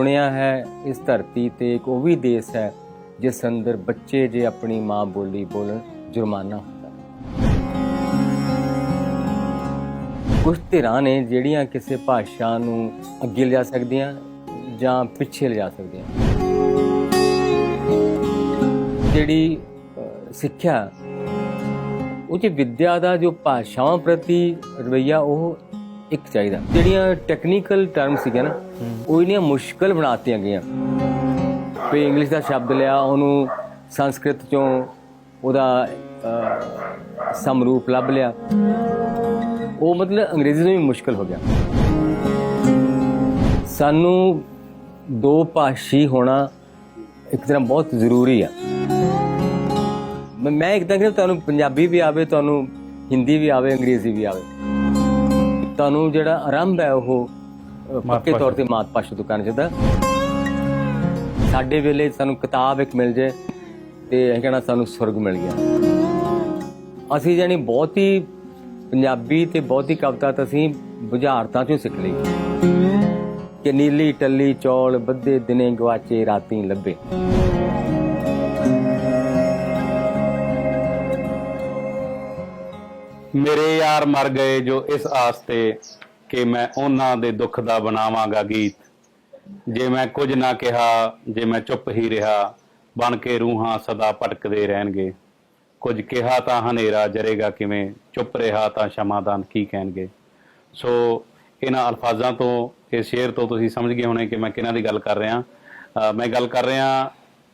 ਸੁਣਿਆ ਹੈ, ਇਸ ਧਰਤੀ ਤੇ ਇੱਕ ਉਹ ਵੀ ਦੇਸ਼ ਹੈ, ਜਿਸ ਅੰਦਰ ਬੱਚੇ ਜੇ ਆਪਣੀ ਮਾਂ ਬੋਲੀ ਬੋਲਣ, ਜੁਰਮਾਨਾ ਹੁੰਦਾ ਹੈ। ਕੁਝ ਧਿਰਾਂ ਨੇ ਜਿਹੜੀਆਂ ਕਿਸੇ ਭਾਸ਼ਾ ਨੂੰ ਅੱਗੇ ਲਿਜਾ ਸਕਦੀਆਂ ਜਾਂ ਪਿੱਛੇ ਲਿਜਾ ਸਕਦੀਆਂ ਜਿਹੜੀ ਸਿੱਖਿਆ, ਉਹ ਚ ਵਿਦਿਆ ਦਾ ਜੋ ਭਾਸ਼ਾਵਾਂ ਪ੍ਰਤੀ ਰਵਈਆ, ਉਹ ਇੱਕ ਚਾਹੀਦਾ। ਜਿਹੜੀਆਂ ਟੈਕਨੀਕਲ ਟਰਮ ਸੀਗੇ ਨਾ, ਉਹ ਇੰਨੀਆਂ ਮੁਸ਼ਕਲ ਬਣਾਤੀਆਂ ਗਈਆਂ। ਵੀ ਇੰਗਲਿਸ਼ ਦਾ ਸ਼ਬਦ ਲਿਆ, ਉਹਨੂੰ ਸੰਸਕ੍ਰਿਤ ਚੋਂ ਉਹਦਾ ਸਮਰੂਪ ਲੱਭ ਲਿਆ। ਉਹ ਮਤਲਬ ਅੰਗਰੇਜ਼ੀ ਨੂੰ ਵੀ ਮੁਸ਼ਕਲ ਹੋ ਗਿਆ। ਸਾਨੂੰ ਦੋ ਭਾਸ਼ੀ ਹੋਣਾ ਇੱਕ ਤਰ੍ਹਾਂ ਬਹੁਤ ਜ਼ਰੂਰੀ ਆ। ਮੈਂ- ਇੱਕ ਤਾਂ ਕਿ ਤੁਹਾਨੂੰ ਪੰਜਾਬੀ ਵੀ ਆਵੇ, ਤੁਹਾਨੂੰ ਹਿੰਦੀ ਵੀ ਆਵੇ, ਅੰਗਰੇਜ਼ੀ ਵੀ ਆਵੇ। ਤੁਹਾਨੂੰ ਜਿਹੜਾ ਆਰੰਭ ਹੈ ਉਹ ਪੱਕੇ ਤੌਰ ਤੇ ਮਾਤ ਭਾਸ਼ਾ ਤੋਂ ਕਰਨਾ ਚਾਹੀਦਾ। ਸਾਡੇ ਵੇਲੇ ਸਾਨੂੰ ਕਿਤਾਬ ਇੱਕ ਮਿਲ ਜੇ ਤੇ ਅਸੀਂ ਕਹਿਣਾ ਸਾਨੂੰ ਸੁਰਗ ਮਿਲ ਗਿਆ। ਅਸੀਂ ਜਾਨੀ ਬਹੁਤੀ ਪੰਜਾਬੀ ਤੇ ਬਹੁਤੀ ਕਵਿਤਾ ਤਾਂ ਅਸੀਂ ਬੁਝਾਰਤਾਂ ਚੋਂ ਸਿੱਖ ਲਈ। ਕਿ ਨੀਲੀ ਟੱਲੀ ਚੌਲ ਬੱਦੇ ਦਿਨੇ ਗਵਾਚੇ ਰਾਤੀ ਲੱਭੇ। ਮੇਰੇ ਯਾਰ ਮਰ ਗਏ ਜੋ ਇਸ ਆਸ ਤੇ ਕਿ ਮੈਂ ਉਹਨਾਂ ਦੇ ਦੁੱਖ ਦਾ ਬਣਾਵਾਂਗਾ ਗੀਤ। ਜੇ ਮੈਂ ਕੁਝ ਨਾ ਕਿਹਾ, ਜੇ ਮੈਂ ਚੁੱਪ ਹੀ ਰਿਹਾ, ਬਣ ਕੇ ਰੂਹਾਂ ਸਦਾ ਭਟਕਦੇ ਰਹਿਣਗੇ। ਕੁਝ ਕਿਹਾ ਤਾਂ ਹਨੇਰਾ ਜਰੇਗਾ ਕਿਵੇਂ, ਚੁੱਪ ਰਿਹਾ ਤਾਂ ਸ਼ਮਾਦਾਨ ਕੀ ਕਹਿਣਗੇ। ਸੋ ਇਹਨਾਂ ਅਲਫਾਜ਼ਾਂ ਤੋਂ, ਇਹ ਸ਼ੇਰ ਤੋਂ ਤੁਸੀਂ ਸਮਝ ਗਏ ਹੋਣੇ ਕਿ ਮੈਂ ਕਿਹਨਾਂ ਦੀ ਗੱਲ ਕਰ ਰਿਹਾ। ਮੈਂ ਗੱਲ ਕਰ ਰਿਹਾ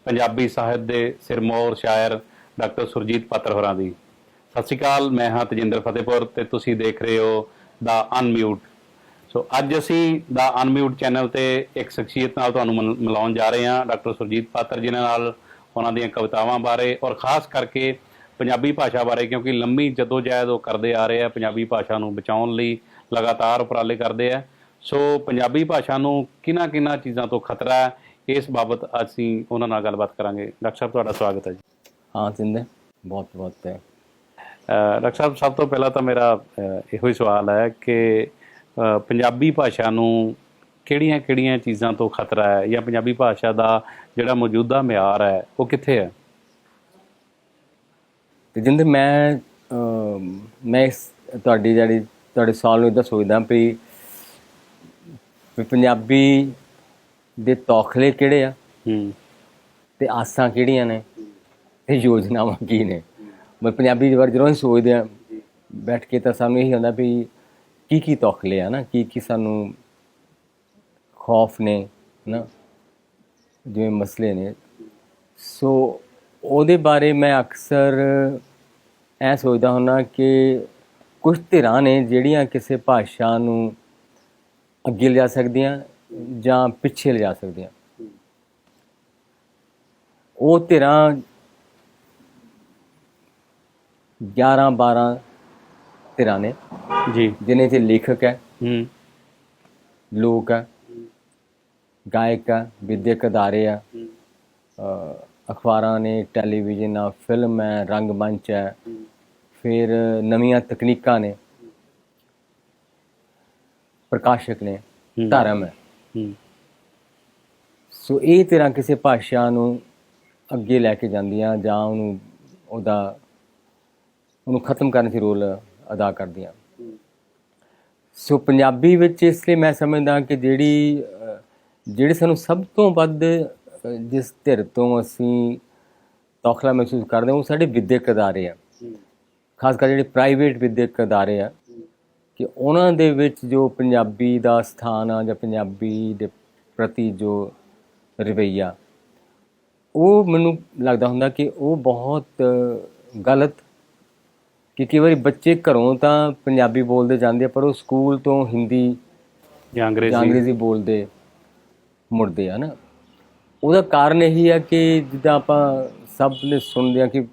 ਪੰਜਾਬੀ ਸਾਹਿਤ ਦੇ ਸਿਰਮੌਰ ਸ਼ਾਇਰ ਡਾਕਟਰ ਸੁਰਜੀਤ ਪਾਤਰ ਹੋਰਾਂ ਦੀ। ਸਤਿ ਸ਼੍ਰੀ ਅਕਾਲ, ਮੈਂ ਹਾਂ ਤਜਿੰਦਰ ਫਤਿਹਪੁਰ ਤੇ ਤੁਸੀਂ ਦੇਖ ਰਹੇ ਹੋ ਦਾ ਅਨਮਿਊਟ ਸੋ ਅੱਜ ਅਸੀਂ ਦਾ ਅਨਮਿਊਟ ਚੈਨਲ ਤੇ ਇੱਕ ਸ਼ਖਸੀਅਤ ਨਾਲ ਤੁਹਾਨੂੰ ਮਿਲ- ਮਿਲਾਉਣ ਜਾ ਰਹੇ ਹਾਂ, ਡਾਕਟਰ ਸੁਰਜੀਤ ਪਾਤਰ ਜਿਨ੍ਹਾਂ ਨਾਲ ਉਹਨਾਂ ਦੀਆਂ ਕਵਿਤਾਵਾਂ ਬਾਰੇ ਔਰ ਖਾਸ ਕਰਕੇ ਪੰਜਾਬੀ ਭਾਸ਼ਾ ਬਾਰੇ, ਕਿਉਂਕਿ ਲੰਮੀ ਜਦੋਜਹਿਦ ਉਹ ਕਰਦੇ ਆ ਰਹੇ ਆ ਪੰਜਾਬੀ ਭਾਸ਼ਾ ਨੂੰ ਬਚਾਉਣ ਲਈ, ਲਗਾਤਾਰ ਉਪਰਾਲੇ ਕਰਦੇ ਆ। ਸੋ ਪੰਜਾਬੀ ਭਾਸ਼ਾ ਨੂੰ ਕਿਹਨਾਂ ਕਿਹਨਾਂ ਚੀਜ਼ਾਂ ਤੋਂ ਖਤਰਾ ਹੈ, ਇਸ ਬਾਬਤ ਅਸੀਂ ਉਹਨਾਂ ਨਾਲ ਗੱਲਬਾਤ ਕਰਾਂਗੇ। ਡਾਕਟਰ ਸਾਹਿਬ, ਤੁਹਾਡਾ ਸਵਾਗਤ ਹੈ ਜੀ। ਹਾਂ, ਜਿੰਦੇ। ਬਹੁਤ ਬਹੁਤ ਹੈ ਡਾਕਟਰ ਸਾਹਿਬ ਸਭ ਤੋਂ ਪਹਿਲਾਂ ਤਾਂ ਮੇਰਾ ਇਹੋ ਹੀ ਸਵਾਲ ਹੈ ਕਿ ਪੰਜਾਬੀ ਭਾਸ਼ਾ ਨੂੰ ਕਿਹੜੀਆਂ-ਕਿਹੜੀਆਂ ਚੀਜ਼ਾਂ ਤੋਂ ਖਤਰਾ ਹੈ ਜਾਂ ਪੰਜਾਬੀ ਭਾਸ਼ਾ ਦਾ ਜਿਹੜਾ ਮੌਜੂਦਾ ਮਿਆਰ ਹੈ ਉਹ ਕਿੱਥੇ ਹੈ? ਤੇ ਜਿੰਦੇ ਮੈਂ ਮੈਂ ਤੁਹਾਡੀ ਜਿਹੜੀ ਤੁਹਾਡੇ ਸਵਾਲ ਨੂੰ ਇਦਾਂ ਸੋਚਦਾ ਵੀ ਵੀ ਪੰਜਾਬੀ ਦੇ ਤੌਖਲੇ ਕਿਹੜੇ ਆ ਹੂੰ। ਤੇ ਆਸਾਂ ਕਿਹੜੀਆਂ ਨੇ ਤੇ ਯੋਜਨਾਵਾਂ ਕੀ ਨੇ? ਮੈਂ ਪੰਜਾਬੀ ਬਾਰੇ ਜਦੋਂ ਅਸੀਂ ਸੋਚਦੇ ਆ ਬੈਠ ਕੇ ਤਾਂ ਸਾਨੂੰ ਇਹੀ ਹੁੰਦਾ ਵੀ ਕੀ ਕੀ ਤੌਖਲੇ ਆ ਨਾ ਕੀ ਕੀ ਸਾਨੂੰ ਖੌਫ ਨੇ ਨਾ ਜਿਵੇਂ ਮਸਲੇ ਨੇ। ਸੋ ਉਹਦੇ ਬਾਰੇ ਮੈਂ ਅਕਸਰ ਐ ਸੋਚਦਾ ਹੁੰਦਾ ਕਿ ਕੁਝ ਧਿਰਾਂ ਨੇ ਜਿਹੜੀਆਂ ਕਿਸੇ ਭਾਸ਼ਾ ਨੂੰ ਅੱਗੇ ਲਿਜਾ ਸਕਦੀਆਂ ਜਾਂ ਪਿੱਛੇ ਲਿਜਾ ਸਕਦੀਆਂ। ਉਹ ਧਿਰਾਂ 11 12 ਧਿਰਾਂ ਨੇ ਜੀ ਜਿਨ੍ਹਾਂ 'ਚ ਲੇਖਕ ਹੈ ਹੂੰ ਲੋਕ ਹੈ ਗਾਇਕ ਹੈ ਵਿਦਿਅਕ ਅਦਾਰੇ ਆ ਅਖਬਾਰਾਂ ਨੇ ਟੈਲੀਵਿਜ਼ਨ ਆ ਫਿਲਮ ਹੈ ਰੰਗਮੰਚ ਹੈ ਫਿਰ ਨਵੀਆਂ ਤਕਨੀਕਾਂ ਨੇ ਪ੍ਰਕਾਸ਼ਕ ਨੇ। ਧਰਮ ਹੈ ਹੂੰ ਸੋ ਇਹ ਤਰ੍ਹਾਂ ਕਿਸੇ ਭਾਸ਼ਾ ਨੂੰ ਅੱਗੇ ਲੈ ਕੇ ਜਾਂਦੀਆਂ ਜਾਂ ਉਹਨੂੰ ਉਹਦਾ ਉਹਨੂੰ ਖਤਮ ਕਰਨ 'ਚ ਰੋਲ ਅਦਾ ਕਰਦੀਆਂ। ਸੋ ਪੰਜਾਬੀ ਵਿੱਚ ਇਸ ਲਈ ਮੈਂ ਸਮਝਦਾ ਕਿ ਜਿਹੜੀ ਜਿਹੜੇ ਸਾਨੂੰ ਸਭ ਤੋਂ ਵੱਧ ਜਿਸ ਧਿਰ ਤੋਂ ਅਸੀਂ ਤੌਖਲਾ ਮਹਿਸੂਸ ਕਰਦੇ ਹਾਂ ਉਹ ਸਾਡੇ ਵਿਦਿਅਕ ਅਦਾਰੇ ਆ। ਖਾਸ ਕਰ ਜਿਹੜੇ ਪ੍ਰਾਈਵੇਟ ਵਿਦਿਅਕ ਅਦਾਰੇ ਆ। ਕਿ ਉਹਨਾਂ ਦੇ ਵਿੱਚ ਜੋ ਪੰਜਾਬੀ ਦਾ ਸਥਾਨ ਆ ਜਾਂ ਪੰਜਾਬੀ ਦੇ ਪ੍ਰਤੀ ਜੋ ਰਵਈਆ ਉਹ ਮੈਨੂੰ ਲੱਗਦਾ ਹੁੰਦਾ ਕਿ ਉਹ ਬਹੁਤ ਗਲਤ ਕਿ ਕਈ ਵਾਰੀ ਬੱਚੇ ਘਰੋਂ ਤਾਂ ਪੰਜਾਬੀ ਬੋਲਦੇ ਜਾਂਦੇ ਆ ਪਰ ਉਹ ਸਕੂਲ ਤੋਂ ਹਿੰਦੀ ਜਾਂ ਅੰਗਰੇਜ਼ੀ। ਬੋਲਦੇ ਮੁੜਦੇ ਆ ਨਾ। ਉਹਦਾ ਕਾਰਨ ਇਹੀ ਆ ਕਿ ਜਿੱਦਾਂ ਆਪਾਂ ਸਭ ਨੇ ਸੁਣਦੇ ਆ ਕਿ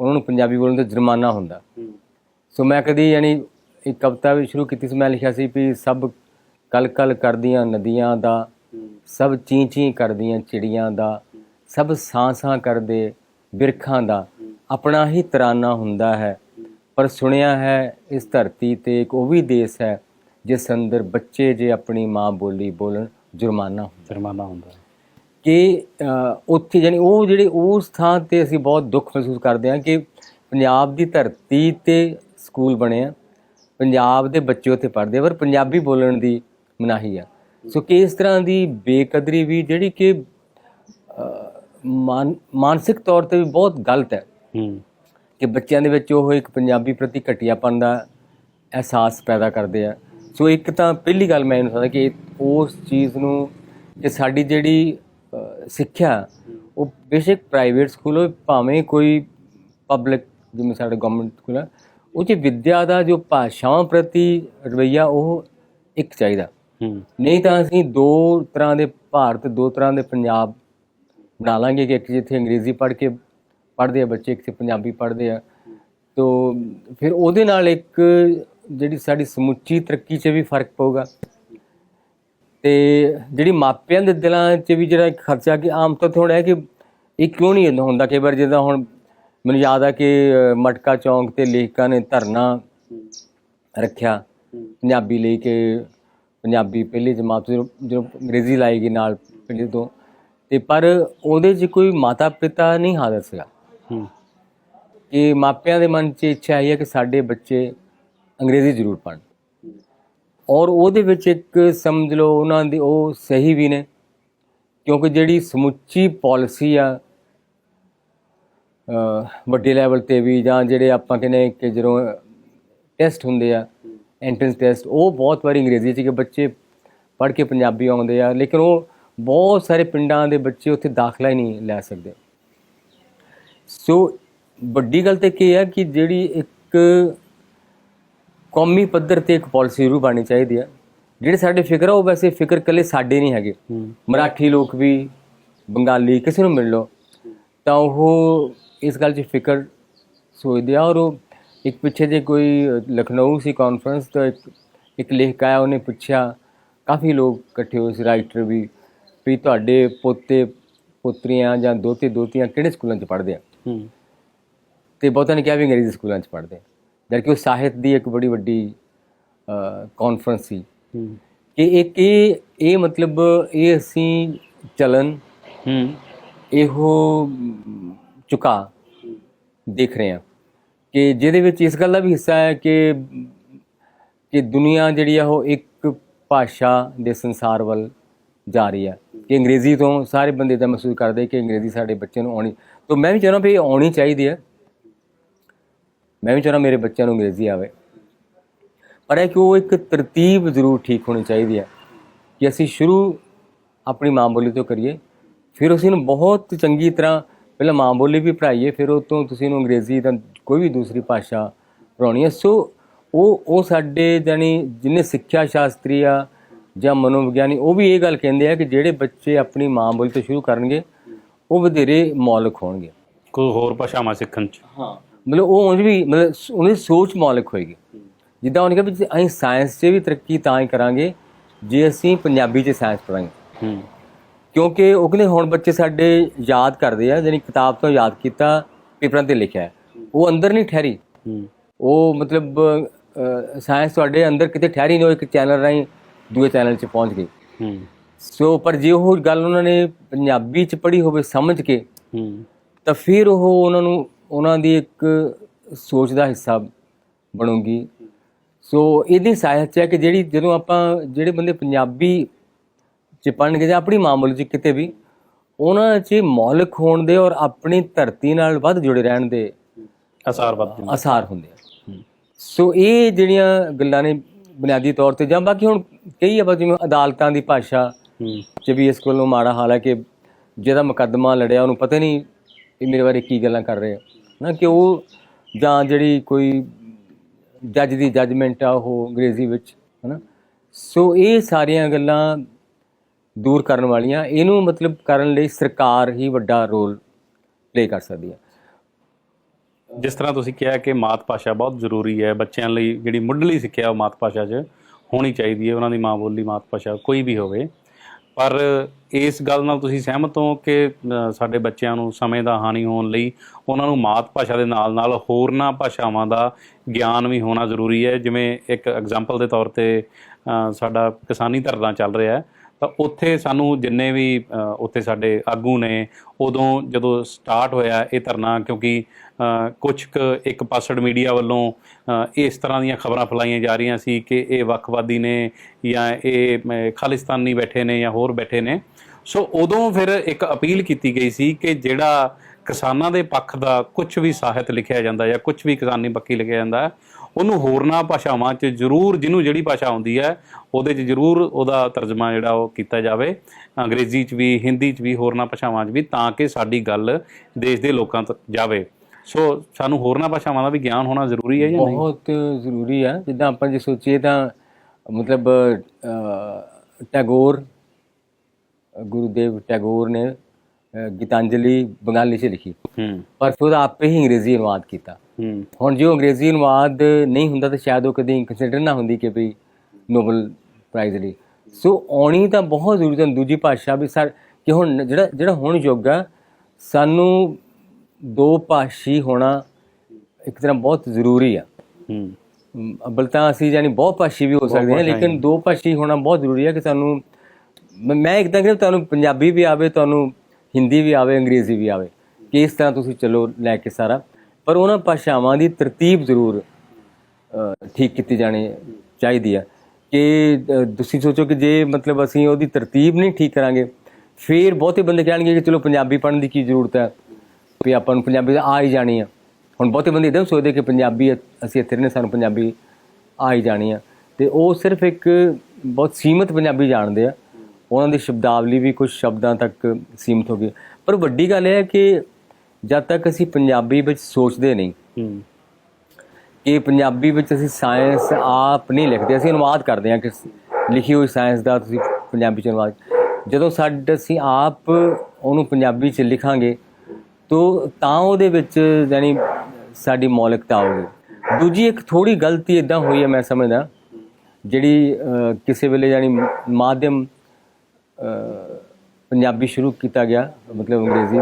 ਉਹਨਾਂ ਨੂੰ ਪੰਜਾਬੀ ਬੋਲਣ ਤੇ ਜੁਰਮਾਨਾ ਹੁੰਦਾ। ਸੋ ਮੈਂ ਕਦੀ ਯਾਨੀ ਇੱਕ ਕਵਿਤਾ ਵੀ ਸ਼ੁਰੂ ਕੀਤੀ ਸੀ ਮੈਂ ਲਿਖਿਆ ਸੀ ਵੀ ਸਭ ਕਲ ਕਲ ਕਰਦੀਆਂ ਨਦੀਆਂ ਦਾ ਸਭ ਚੀਂ ਚੀਂ ਕਰਦੀਆਂ ਚਿੜੀਆਂ ਦਾ ਸਭ ਸਾਂ ਸਾਂ ਕਰਦੇ ਬਿਰਖਾਂ ਦਾ ਆਪਣਾ ਹੀ ਤਰਾਨਾ ਹੁੰਦਾ ਹੈ। ਪਰ ਸੁਣਿਆ ਹੈ ਇਸ ਧਰਤੀ ਤੇ ਇੱਕ ਉਹ ਵੀ ਦੇਸ਼ ਹੈ ਜਿਸ ਅੰਦਰ ਬੱਚੇ ਜੇ ਆਪਣੀ ਮਾਂ ਬੋਲੀ ਬੋਲਣ ਜੁਰਮਾਨਾ ਜੁਰਮਾਨਾ ਹੁੰਦਾ ਕਿ ਉੱਥੇ ਜਾਨੀ ਉਹ ਜਿਹੜੇ ਉਸ ਥਾਂ ਤੇ ਅਸੀਂ ਬਹੁਤ ਦੁੱਖ ਮਹਿਸੂਸ ਕਰਦੇ ਹਾਂ ਕਿ ਪੰਜਾਬ ਦੀ ਧਰਤੀ ਤੇ ਸਕੂਲ ਬਣੇ ਆ ਪੰਜਾਬ ਦੇ ਬੱਚੇ ਉੱਥੇ ਪੜ੍ਹਦੇ ਪਰ ਪੰਜਾਬੀ ਬੋਲਣ ਦੀ ਮਨਾਹੀ ਆ। ਸੋ ਕਿ ਇਸ ਤਰ੍ਹਾਂ ਦੀ ਬੇਕਦਰੀ ਵੀ ਜਿਹੜੀ ਕਿ ਮਾਨਸਿਕ ਤੌਰ ਤੇ ਵੀ ਬਹੁਤ ਗਲਤ ਹੈ। ਹੂੰ। ਕਿ ਬੱਚਿਆਂ ਦੇ ਵਿੱਚ ਉਹ ਇੱਕ ਪੰਜਾਬੀ ਪ੍ਰਤੀ ਘਟੀਆਪਨ ਦਾ ਅਹਿਸਾਸ ਪੈਦਾ ਕਰਦੇ ਆ। ਸੋ ਇੱਕ ਤਾਂ ਪਹਿਲੀ ਗੱਲ ਮੈਂ ਇਹਨੂੰ ਸਮਝਦਾ ਕਿ ਉਸ ਚੀਜ਼ ਨੂੰ ਕਿ ਸਾਡੀ ਜਿਹੜੀ ਸਿੱਖਿਆ ਉਹ ਬੇਸ਼ੱਕ ਪ੍ਰਾਈਵੇਟ ਸਕੂਲ ਹੋਵੇ ਭਾਵੇਂ ਕੋਈ ਪਬਲਿਕ ਜਿਵੇਂ ਸਾਡੇ ਗਵਰਨਮੈਂਟ ਸਕੂਲ ਆ ਉਹ 'ਚ ਵਿਦਿਆ ਦਾ ਜੋ ਭਾਸ਼ਾਵਾਂ ਪ੍ਰਤੀ ਰਵੱਈਆ ਉਹ ਇੱਕ ਚਾਹੀਦਾ। ਨਹੀਂ ਤਾਂ ਅਸੀਂ ਦੋ ਤਰ੍ਹਾਂ ਦੇ ਭਾਰਤ ਦੋ ਤਰ੍ਹਾਂ ਦੇ ਪੰਜਾਬ ਬਣਾ ਲਾਂਗੇ ਕਿ ਇੱਕ ਜਿੱਥੇ ਅੰਗਰੇਜ਼ੀ ਪੜ੍ਹ ਕੇ ਪੜ੍ਹਦੇ ਆ ਬੱਚੇ, ਇੱਕ ਪੰਜਾਬੀ ਪੜ੍ਹਦੇ ਆ। ਤੋ ਫਿਰ ਉਹਦੇ ਨਾਲ ਇੱਕ ਜਿਹੜੀ ਸਾਡੀ ਸਮੁੱਚੀ ਤਰੱਕੀ 'ਚ ਵੀ ਫ਼ਰਕ ਪਊਗਾ। ਤੇ ਜਿਹੜੀ ਮਾਪਿਆਂ ਦੇ ਦਿਲਾਂ 'ਚ ਵੀ ਜਿਹੜਾ ਇੱਕ ਖਰਚਾ ਕਿ ਆਮ ਤੌਰ ਤੇ ਹੁਣ ਹੈ ਕਿ ਇਹ ਕਿਉਂ ਨਹੀਂ ਹੁੰਦਾ ਕਈ ਵਾਰ ਜਿੱਦਾਂ ਹੁਣ ਮੈਨੂੰ ਯਾਦ ਆ ਕਿ ਮਟਕਾ ਚੌਂਕ ਤੇ ਲੇਖਕਾਂ ਨੇ ਧਰਨਾ ਰੱਖਿਆ। ਪੰਜਾਬੀ ਲਈ ਕਿ ਪੰਜਾਬੀ ਪਹਿਲੀ ਜਮਾਤ ਤੋਂ ਜਦੋਂ ਜਦੋਂ ਅੰਗਰੇਜ਼ੀ ਲਾਈ ਗਈ ਨਾਲ ਪਹਿਲੇ ਤੋਂ। ਤੇ ਪਰ ਉਹਦੇ 'ਚ ਕੋਈ ਮਾਤਾ ਪਿਤਾ ਨਹੀਂ ਹਾਜ਼ਰ ਸੀਗਾ ਹੂੰ ਕਿ ਮਾਪਿਆਂ ਦੇ ਮਨ 'ਚ ਇੱਛਾ ਆਈ ਹੈ ਕਿ ਸਾਡੇ ਬੱਚੇ ਅੰਗਰੇਜ਼ੀ ਜ਼ਰੂਰ ਪੜ੍ਹਨ। ਔਰ ਉਹਦੇ ਵਿੱਚ ਇੱਕ ਸਮਝ ਲਓ, ਉਹਨਾਂ ਦੀ ਉਹ ਸਹੀ ਵੀ ਨੇ, ਕਿਉਂਕਿ ਜਿਹੜੀ ਸਮੁੱਚੀ ਪਾਲਿਸੀ ਆ ਵੱਡੇ ਲੈਵਲ ਤੇ ਵੀ ਜਾਂ ਜਿਹੜੇ ਆਪਾਂ ਕਹਿੰਦੇ ਕਿ ਜਦੋਂ ਟੈਸਟ ਹੁੰਦੇ ਆ, ਐਂਟਰੈਂਸ ਟੈਸਟ, ਉਹ ਬਹੁਤ ਵਾਰੀ ਅੰਗਰੇਜ਼ੀ 'ਚ ਕਿ ਬੱਚੇ ਪੜ੍ਹ ਕੇ ਪੰਜਾਬੀ ਆਉਂਦੇ ਆ, ਲੇਕਿਨ ਉਹ ਬਹੁਤ ਸਾਰੇ ਪਿੰਡਾਂ ਦੇ ਬੱਚੇ ਉੱਥੇ ਦਾਖਲਾ ਹੀ ਨਹੀਂ ਲੈ ਸਕਦੇ। ਸੋ ਵੱਡੀ ਗੱਲ ਤੇ ਕੀ ਹੈ ਕਿ ਜਿਹੜੀ ਇੱਕ ਕੌਮੀ ਪੱਧਰ ਤੇ ਇੱਕ ਪਾਲਿਸੀ ਜ਼ਰੂਰ ਬਣਨੀ ਚਾਹੀਦੀ ਹੈ। ਜਿਹੜੇ ਸਾਡੇ ਫਿਕਰ ਆ ਉਹ ਵੈਸੇ ਫਿਕਰ ਕੱਲੇ ਸਾਡੇ ਨਹੀਂ ਹੈਗੇ। ਮਰਾਠੀ ਲੋਕ ਵੀ ਬੰਗਾਲੀ ਕਿਸੇ ਨੂੰ ਮਿਲ ਲਓ ਤਾਂ ਉਹ ਇਸ ਗੱਲ 'ਚ ਫਿਕਰ ਸੋਚਦੇ ਆ ਔਰ ਉਹ ਇੱਕ ਪਿੱਛੇ ਜੇ ਕੋਈ ਲਖਨਊ ਸੀ ਕਾਨਫਰੰਸ ਤਾਂ ਇੱਕ ਇੱਕ ਲੇਖਕ ਆਇਆ ਉਹਨੇ ਪੁੱਛਿਆ ਕਾਫੀ ਲੋਕ ਇਕੱਠੇ ਹੋਏ ਸੀ ਰਾਈਟਰ ਵੀ ਵੀ ਤੁਹਾਡੇ ਪੋਤੇ ਪੁੱਤਰੀਆਂ ਜਾਂ ਦੋਤੇ ਦੋਤੀਆਂ ਕਿਹੜੇ ਸਕੂਲਾਂ 'ਚ ਪੜ੍ਹਦੇ ਆ? ਹੂੰ। ਤੇ ਬਹੁਤਾਂ ਨੇ ਕਿਹਾ ਵੀ ਅੰਗਰੇਜ਼ੀ ਸਕੂਲਾਂ 'ਚ ਪੜ੍ਹਦੇ। ਆ ਜਦਕਿ ਉਹ ਸਾਹਿਤ ਦੀ ਇੱਕ ਬੜੀ ਵੱਡੀ ਕਾਨਫਰੰਸ ਸੀ। ਹੂੰ। ਕਿ ਇੱਕ ਇਹ ਇਹ ਮਤਲਬ ਇਹ ਅਸੀਂ ਚਲਨ ਹੂੰ। ਇਹੋ ਝੁਕਾ ਦੇਖ ਰਹੇ ਹਾਂ। ਕਿ ਜਿਹਦੇ ਵਿੱਚ ਇਸ ਗੱਲ ਦਾ ਵੀ ਹਿੱਸਾ ਹੈ ਕਿ ਕਿ ਦੁਨੀਆ ਜਿਹੜੀ ਆ ਉਹ ਇੱਕ ਭਾਸ਼ਾ ਦੇ ਸੰਸਾਰ ਵੱਲ ਜਾ ਰਹੀ ਹੈ ਕਿ ਅੰਗਰੇਜ਼ੀ ਤੋਂ ਸਾਰੇ ਬੰਦੇ ਤਾਂ ਮਹਿਸੂਸ ਕਰਦੇ ਕਿ ਅੰਗਰੇਜ਼ੀ ਸਾਡੇ ਬੱਚੇ ਨੂੰ ਆਉਣੀ ਤਾਂ ਮੈਂ ਵੀ ਚਾਹੁੰਦਾ ਵੀ ਇਹ ਆਉਣੀ ਚਾਹੀਦੀ ਹੈ ਮੈਂ ਵੀ ਚਾਹੁੰਦਾ ਮੇਰੇ ਬੱਚਿਆਂ ਨੂੰ ਅੰਗਰੇਜ਼ੀ ਆਵੇ ਪਰ ਇਹ ਕਿ ਉਹ ਇੱਕ ਤਰਤੀਬ ਜ਼ਰੂਰ ਠੀਕ ਹੋਣੀ ਚਾਹੀਦੀ ਹੈ ਕਿ ਅਸੀਂ ਸ਼ੁਰੂ ਆਪਣੀ ਮਾਂ ਬੋਲੀ ਤੋਂ ਕਰੀਏ ਫਿਰ ਅਸੀਂ ਨੂੰ ਬਹੁਤ ਚੰਗੀ ਤਰ੍ਹਾਂ ਪਹਿਲਾਂ ਮਾਂ ਬੋਲੀ ਵੀ ਪੜ੍ਹਾਈਏ ਫਿਰ ਉਹ ਤੋਂ ਤੁਸੀਂ ਨੂੰ ਅੰਗਰੇਜ਼ੀ ਤਾਂ ਕੋਈ ਵੀ ਦੂਸਰੀ ਭਾਸ਼ਾ ਪੜਾਉਣੀ ਹੈ ਸੋ ਉਹ ਉਹ ਸਾਡੇ ਜਾਨੀ ਜਿਨੇ ਸਿੱਖਿਆ ਸ਼ਾਸਤਰੀ ਆ ਜਾਂ ਮਨੋਵਿਗਿਆਨੀ ਉਹ ਵੀ ਇਹ ਗੱਲ ਕਹਿੰਦੇ ਆ ਕਿ ਜਿਹੜੇ ਬੱਚੇ ਆਪਣੀ ਮਾਂ ਬੋਲੀ ਤੋਂ ਸ਼ੁਰੂ ਕਰਨਗੇ ਉਹ ਵਧੇਰੇ ਮੌਲਿਕ ਹੋਣਗੇ। ਕੋਈ ਹੋਰ ਭਾਸ਼ਾਵਾਂ ਸਿੱਖਣ ਚ? ਹਾਂ। ਮਤਲਬ ਉਹ ਉਂਝ ਵੀ ਮਤਲਬ ਸ- ਉਹਨਾਂ ਦੀ ਸੋਚ ਮੌਲਿਕ ਹੋਏਗੀ। ਜਿੱਦਾਂ ਉਹਨੇ ਕਿਹਾ ਵੀ ਅਸੀਂ ਸਾਇੰਸ 'ਚ ਵੀ ਤਰੱਕੀ ਤਾਂ ਹੀ ਕਰਾਂਗੇ ਜੇ ਅਸੀਂ ਪੰਜਾਬੀ 'ਚ ਸਾਇੰਸ ਪੜਾਂਗੇ ਹੂੰ। ਕਿਉਂਕਿ ਉਹ ਕਹਿੰਦੇ ਹੁਣ ਬੱਚੇ ਸਾਡੇ ਯਾਦ ਕਰਦੇ ਆ ਜਾਨੀ ਕਿਤਾਬ ਤੋਂ ਯਾਦ ਕੀਤਾ ਪੇਪਰਾਂ ਤੇ ਲਿਖਿਆ। ਉਹ ਅੰਦਰ ਨਹੀਂ ਠਹਿਰੀ। ਉਹ ਮਤਲਬ ਸਾਇੰਸ ਤੁਹਾਡੇ ਅੰਦਰ ਕਿਤੇ ਠਹਿਰੀ ਨਹੀਂ ਉਹ ਇੱਕ ਚੈਨਲ ਰਾਹੀਂ ਦੂਏ ਚੈਨਲ 'ਚ ਪਹੁੰਚ ਗਈ। ਹੂੰ। ਸੋ ਪਰ ਜੇ ਉਹ ਗੱਲ ਉਹਨਾਂ ਨੇ ਪੰਜਾਬੀ 'ਚ ਪੜ੍ਹੀ ਹੋਵੇ ਸਮਝ ਕੇ ਹੂੰ। ਤਾਂ ਫਿਰ ਉਹ ਉਹਨਾਂ ਨੂੰ ਉਹਨਾਂ ਦੀ ਇੱਕ ਸੋਚ ਦਾ ਹਿੱਸਾ ਬਣੂਗੀ। ਸੋ ਇਹਦੀ ਸਹਾਇਤਾ ਹੈ ਕਿ ਜਿਹੜੀ ਜਦੋਂ ਆਪਾਂ ਜਿਹੜੇ ਬੰਦੇ ਪੰਜਾਬੀ ਚ ਪੜ੍ਹਨਗੇ ਜਾਂ ਆਪਣੀ ਮਾਂ ਬੋਲੀ ਚ ਕਿਤੇ ਵੀ ਉਹਨਾਂ 'ਚ ਮੌਲਿਕ ਹੋਣ ਦੇ ਔਰ ਆਪਣੀ ਧਰਤੀ ਨਾਲ ਵੱਧ ਜੁੜੇ ਰਹਿਣ ਦੇ ਅਸਾਰ ਵੱਧ ਅਸਾਰ ਹੁੰਦੇ ਆ। ਸੋ ਇਹ ਜਿਹੜੀਆਂ ਗੱਲਾਂ ਨੇ ਬੁਨਿਆਦੀ ਤੌਰ ਤੇ ਜਾਂ ਬਾਕੀ ਹੁਣ ਕਈ ਆਪਾਂ ਜਿਵੇਂ ਅਦਾਲਤਾਂ ਦੀ ਭਾਸ਼ਾ ਚ ਵੀ ਇਸ ਕੋਲੋਂ ਮਾੜਾ ਹਾਲ ਹੈ ਕਿ ਜਿਹਦਾ ਮੁਕੱਦਮਾ ਲੜਿਆ ਉਹਨੂੰ ਪਤਾ ਨਹੀਂ ਇਹ ਮੇਰੇ ਬਾਰੇ ਕੀ ਗੱਲਾਂ ਕਰ ਰਹੇ ਆ। ਨਾ ਕਿ ਉਹ ਜਾਂ ਜਿਹੜੀ ਕੋਈ ਜੱਜ ਦੀ ਜੱਜਮੈਂਟ ਆ ਉਹ ਅੰਗਰੇਜ਼ੀ ਵਿੱਚ ਹਨਾ? ਸੋ ਇਹ ਸਾਰੀਆਂ ਗੱਲਾਂ ਦੂਰ ਕਰਨ ਵਾਲੀਆਂ ਇਹਨੂੰ ਮਤਲਬ ਕਰਨ ਲਈ ਸਰਕਾਰ ਹੀ ਵੱਡਾ ਰੋਲ ਪਲੇ ਕਰ ਸਕਦੀ ਹੈ ਜਿਸ ਤਰ੍ਹਾਂ ਤੁਸੀਂ ਕਿਹਾ ਕਿ ਮਾਤ ਭਾਸ਼ਾ ਬਹੁਤ ਜ਼ਰੂਰੀ ਹੈ ਬੱਚਿਆਂ ਲਈ ਜਿਹੜੀ ਮੁੱਢਲੀ ਸਿੱਖਿਆ ਉਹ ਮਾਤ ਭਾਸ਼ਾ 'ਚ ਹੋਣੀ ਚਾਹੀਦੀ ਹੈ ਉਹਨਾਂ ਦੀ ਮਾਂ ਬੋਲੀ ਮਾਤ ਭਾਸ਼ਾ ਕੋਈ ਵੀ ਹੋਵੇ। ਪਰ ਇਸ ਗੱਲ ਨਾਲ ਤੁਸੀਂ ਸਹਿਮਤ ਹੋ ਕਿ ਸਾਡੇ ਬੱਚਿਆਂ ਨੂੰ ਸਮੇਂ ਦਾ ਹਾਨੀ ਹੋਣ ਲਈ ਉਹਨਾਂ ਨੂੰ ਮਾਤ ਭਾਸ਼ਾ ਦੇ ਨਾਲ ਨਾਲ ਹੋਰਨਾਂ ਭਾਸ਼ਾਵਾਂ ਦਾ ਗਿਆਨ ਵੀ ਹੋਣਾ ਜ਼ਰੂਰੀ ਹੈ। ਜਿਵੇਂ ਇੱਕ ਐਗਜ਼ਾਮਪਲ ਦੇ ਤੌਰ ਤੇ ਸਾਡਾ ਕਿਸਾਨੀ ਧਰਨਾ ਚੱਲ ਰਿਹਾ ਹੈ। ਤਾਂ ਉੱਥੇ ਸਾਨੂੰ ਜਿੰਨੇ ਵੀ ਉੱਥੇ ਸਾਡੇ ਆਗੂ ਨੇ, ਉਦੋਂ ਜਦੋਂ ਸਟਾਰਟ ਹੋਇਆ ਇਹ ਧਰਨਾ, ਕਿਉਂਕਿ ਕੁਝ ਕੁ ਇੱਕ ਪਾਸੜ ਮੀਡੀਆ ਵੱਲੋਂ ਇਸ ਤਰ੍ਹਾਂ ਦੀਆਂ ਖਬਰਾਂ ਫੈਲਾਈਆਂ ਜਾ ਰਹੀਆਂ ਸੀ ਕਿ ਇਹ ਵੱਖਵਾਦੀ ਨੇ ਜਾਂ ਇਹ ਖਾਲਿਸਤਾਨੀ ਬੈਠੇ ਨੇ ਜਾਂ ਹੋਰ ਬੈਠੇ ਨੇ। ਸੋ ਉਦੋਂ ਫਿਰ ਇੱਕ ਅਪੀਲ ਕੀਤੀ ਗਈ ਸੀ ਕਿ ਜਿਹੜਾ ਕਿਸਾਨਾਂ ਦੇ ਪੱਖ ਦਾ ਕੁਝ ਵੀ ਸਾਹਿਤ ਲਿਖਿਆ ਜਾਂਦਾ ਜਾਂ ਕੁਝ ਵੀ ਕਿਸਾਨੀ ਪੱਖੀ ਲਿਖਿਆ ਜਾਂਦਾ, ਉਹਨੂੰ ਹੋਰਨਾਂ ਭਾਸ਼ਾਵਾਂ 'ਚ ਜ਼ਰੂਰ, ਜਿਹਨੂੰ ਜਿਹੜੀ ਭਾਸ਼ਾ ਆਉਂਦੀ ਹੈ, ਉਹਦੇ 'ਚ ਜ਼ਰੂਰ ਉਹਦਾ ਤਰਜਮਾ ਜਿਹੜਾ ਉਹ ਕੀਤਾ ਜਾਵੇ। ਅੰਗਰੇਜ਼ੀ 'ਚ ਵੀ, ਹਿੰਦੀ 'ਚ ਵੀ ਹੋਰਨਾਂ ਭਾਸ਼ਾਵਾਂ 'ਚ ਵੀ ਤਾਂ ਕਿ ਸਾਡੀ ਗੱਲ ਦੇਸ਼ ਦੇ ਲੋਕਾਂ ਤੱਕ ਜਾਵੇ। ਸੋ ਸਾਨੂੰ ਹੋਰਨਾਂ ਭਾਸ਼ਾਵਾਂ ਦਾ ਵੀ ਗਿਆਨ ਹੋਣਾ ਜ਼ਰੂਰੀ ਹੈ ਜਾਂ ਨਹੀਂ? ਬਹੁਤ ਜ਼ਰੂਰੀ ਆ। ਜਿੱਦਾਂ ਆਪਾਂ ਜੇ ਸੋਚੀਏ ਤਾਂ ਮਤਲਬ ਟੈਗੋਰ ਗੁਰੂਦੇਵ ਟੈਗੋਰ ਨੇ ਗੀਤਾਂਜਲੀ ਬੰਗਾਲੀ 'ਚ ਲਿਖੀ। ਹੂੰ। ਪਰ ਫਿਰ ਉਹਦਾ ਆਪੇ ਹੀ ਅੰਗਰੇਜ਼ੀ ਅਨੁਵਾਦ ਕੀਤਾ। ਹੂੰ। ਹੁਣ ਜੇ ਅੰਗਰੇਜ਼ੀ ਅਨੁਵਾਦ ਨਹੀਂ ਹੁੰਦਾ ਤਾਂ ਸ਼ਾਇਦ ਉਹ ਕਦੀ ਕੰਸੀਡਰ ਨਾ ਹੁੰਦੀ ਕਿ ਵੀ ਨੋਬਲ ਪ੍ਰਾਈਜ਼ ਲਈ। ਸੋ ਆਉਣੀ ਤਾਂ ਬਹੁਤ ਜ਼ਰੂਰੀ ਹੈ। ਦੂਜੀ ਭਾਸ਼ਾ ਵੀ ਸਰ ਕਿ ਹੁਣ ਜਿਹੜਾ ਜਿਹੜਾ ਹੁਣ ਯੁੱਗ ਆ ਸਾਨੂੰ ਦੋ ਭਾਸ਼ੀ ਹੋਣਾ ਇੱਕ ਤਰ੍ਹਾਂ ਬਹੁਤ ਜ਼ਰੂਰੀ ਆ। ਹੂੰ। ਅੱਵਲ ਤਾਂ ਅਸੀਂ ਜਾਨੀ ਬਹੁਤ ਭਾਸ਼ੀ ਵੀ ਹੋ ਸਕਦੇ ਹਾਂ ਲੇਕਿਨ ਦੋ ਭਾਸ਼ੀ ਹੋਣਾ ਬਹੁਤ ਜ਼ਰੂਰੀ ਹੈ ਕਿ ਸਾਨੂੰ ਮੈਂ- ਮੈਂ ਇੱਕਦਾਂ ਕਿ ਤੁਹਾਨੂੰ ਪੰਜਾਬੀ ਵੀ ਆਵੇ ਤੁਹਾਨੂੰ ਹਿੰਦੀ ਵੀ ਆਵੇ ਅੰਗਰੇਜ਼ੀ ਵੀ ਆਵੇ ਕਿ ਇਸ ਤਰ੍ਹਾਂ ਤੁਸੀਂ ਚਲੋ ਲੈ ਕੇ ਸਾਰਾ। ਪਰ ਉਹਨਾਂ ਭਾਸ਼ਾਵਾਂ ਦੀ ਤਰਤੀਬ ਜ਼ਰੂਰ ਠੀਕ ਕੀਤੀ ਜਾਣੀ ਚਾਹੀਦੀ ਹੈ ਕਿ ਤੁਸੀਂ ਸੋਚੋ ਕਿ ਜੇ ਮਤਲਬ ਅਸੀਂ ਉਹਦੀ ਤਰਤੀਬ ਨਹੀਂ ਠੀਕ ਕਰਾਂਗੇ ਫਿਰ ਬਹੁਤੇ ਬੰਦੇ ਕਹਿਣਗੇ ਕਿ ਚਲੋ ਪੰਜਾਬੀ ਪੜ੍ਹਨ ਦੀ ਕੀ ਜ਼ਰੂਰਤ ਹੈ। ਵੀ ਆਪਾਂ ਨੂੰ ਪੰਜਾਬੀ ਆ ਹੀ ਜਾਣੀ ਆ। ਹੁਣ ਬਹੁਤੇ ਬੰਦੇ ਇਦਾਂ ਸੋਚਦੇ ਕਿ ਪੰਜਾਬੀ ਅਸੀਂ ਇੱਥੇ ਰਹਿੰਦੇ ਸਾਨੂੰ ਪੰਜਾਬੀ ਆ ਹੀ ਜਾਣੀ ਆ। ਤੇ ਉਹ ਸਿਰਫ ਇੱਕ ਬਹੁਤ ਸੀਮਤ ਪੰਜਾਬੀ ਜਾਣਦੇ ਆ। ਉਹਨਾਂ ਦੀ ਸ਼ਬਦਾਵਲੀ ਵੀ ਕੁਝ ਸ਼ਬਦਾਂ ਤੱਕ ਸੀਮਤ ਹੋ ਗਈ ਪਰ ਵੱਡੀ ਗੱਲ ਇਹ ਹੈ ਕਿ ਜਦ ਤੱਕ ਅਸੀਂ ਪੰਜਾਬੀ ਵਿੱਚ ਸੋਚਦੇ ਨਹੀਂ ਕਿ ਪੰਜਾਬੀ ਵਿੱਚ ਅਸੀਂ ਸਾਇੰਸ ਆਪ ਨਹੀਂ ਲਿਖਦੇ। ਅਸੀਂ ਅਨੁਵਾਦ ਕਰਦੇ ਹਾਂ ਕਿ ਲਿਖੀ ਹੋਈ ਸਾਇੰਸ ਦਾ ਤੁਸੀਂ ਪੰਜਾਬੀ ਚ ਅਨੁਵਾਦ ਜਦੋਂ ਸਾਡੇ ਅਸੀਂ ਆਪ ਉਹਨੂੰ ਪੰਜਾਬੀ ਚ ਲਿਖਾਂਗੇ ਤੋ ਤਾਂ ਉਹਦੇ ਵਿੱਚ ਯਾਨੀ ਸਾਡੀ ਮੌਲਿਕਤਾ ਆਊਗੀ। ਦੂਜੀ ਇੱਕ ਥੋੜੀ ਗਲਤੀ ਇਦਾਂ ਹੋਈ ਹੈ ਮੈਂ ਸਮਝਦਾ, ਜਿਹੜੀ ਕਿਸੇ ਵੇਲੇ ਯਾਨੀ ਮਾਧਿਅਮ ਪੰਜਾਬੀ ਸ਼ੁਰੂ ਕੀਤਾ ਗਿਆ, ਮਤਲਬ ਅੰਗਰੇਜ਼ੀ,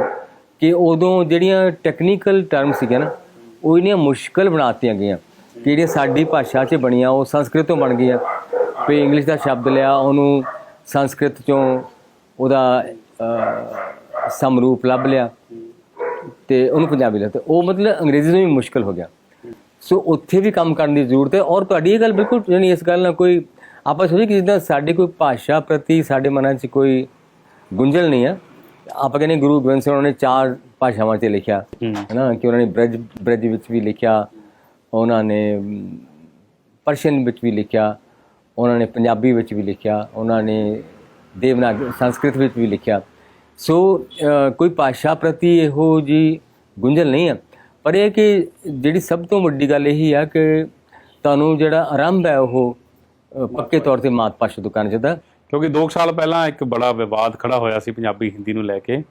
ਕਿ ਉਦੋਂ ਜਿਹੜੀਆਂ ਟੈਕਨੀਕਲ ਟਰਮ ਸੀਗੇ ਨਾ, ਉਹ ਇੰਨੀਆਂ ਮੁਸ਼ਕਲ ਬਣਾਤੀਆਂ ਗਈਆਂ ਕਿ ਜਿਹੜੀਆਂ ਸਾਡੀ ਭਾਸ਼ਾ 'ਚ ਬਣੀਆਂ, ਉਹ ਸੰਸਕ੍ਰਿਤ ਤੋਂ ਬਣ ਗਈਆਂ। ਵੀ ਇੰਗਲਿਸ਼ ਦਾ ਸ਼ਬਦ ਲਿਆ, ਉਹਨੂੰ ਸੰਸਕ੍ਰਿਤ ਚੋਂ ਉਹਦਾ ਸਮਰੂਪ ਲੱਭ ਲਿਆ। ਤੇ ਉਹਨੂੰ ਪੰਜਾਬੀ ਤੇ ਉਹ ਮਤਲਬ ਅੰਗਰੇਜ਼ੀ ਤੋਂ ਵੀ ਮੁਸ਼ਕਲ ਹੋ ਗਿਆ। ਸੋ ਉੱਥੇ ਵੀ ਕੰਮ ਕਰਨ ਦੀ ਜ਼ਰੂਰਤ ਹੈ। ਔਰ ਤੁਹਾਡੀ ਇਹ ਗੱਲ ਬਿਲਕੁਲ ਯਾਨੀ ਇਸ ਗੱਲ ਨਾਲ ਕੋਈ ਆਪਾਂ ਸੋਚੀ ਕਿ ਜਿੱਦਾਂ ਸਾਡੀ ਕੋਈ ਭਾਸ਼ਾ ਪ੍ਰਤੀ ਸਾਡੇ ਮਨਾਂ 'ਚ ਕੋਈ ਗੁੰਝਲ ਨਹੀਂ ਹੈ। ਆਪਾਂ ਕਹਿੰਦੇ ਗੁਰੂ ਗ੍ਰੰਥ ਸਾਹਿਬ ਉਹਨਾਂ ਨੇ ਚਾਰ ਭਾਸ਼ਾਵਾਂ 'ਚ ਲਿਖਿਆ। ਹੂੰ। ਨਾ ਕਿ ਉਹਨਾਂ ਨੇ ਬ੍ਰਜ ਬ੍ਰਜ ਵਿੱਚ ਵੀ ਲਿਖਿਆ ਉਹਨਾਂ ਨੇ ਪਰਸ਼ੀਅਨ ਵਿੱਚ ਵੀ ਲਿਖਿਆ ਉਹਨਾਂ ਨੇ ਪੰਜਾਬੀ ਵਿੱਚ ਵੀ ਲਿਖਿਆ ਉਹਨਾਂ ਨੇ ਦੇਵਨਾਗਰੀ ਸੰਸਕ੍ਰਿਤ ਵਿੱਚ ਵੀ ਲਿਖਿਆ। ਸੋ ਕੋਈ ਭਾਸ਼ਾ ਪ੍ਰਤੀ ਇਹੋ ਜੀ ਗੁੰਝਲ ਨਹੀਂ ਹੈ ਪਰ ਇਹ ਕਿ ਜਿਹੜੀ ਸਭ ਤੋਂ ਵੱਡੀ ਗੱਲ ਇਹੀ ਆ ਕਿ ਤੁਹਾਨੂੰ ਜਿਹੜਾ ਆਰੰਭ ਹੈ ਉਹ ਪੱਕੇ ਤੌਰ ਤੇ ਮਾਤ ਭਾਸ਼ਾ ਤੋਂ ਕਰਨਾ ਚਾਹੀਦਾ। ਕਿਉਂਕਿ 2 ਸਾਲ ਪਹਿਲਾਂ ਇੱਕ ਬੜਾ ਵਿਵਾਦ ਖੜਾ ਹੋਇਆ ਸੀ ਪੰਜਾਬੀ ਹਿੰਦੀ ਨੂੰ ਲੈ ਕੇ।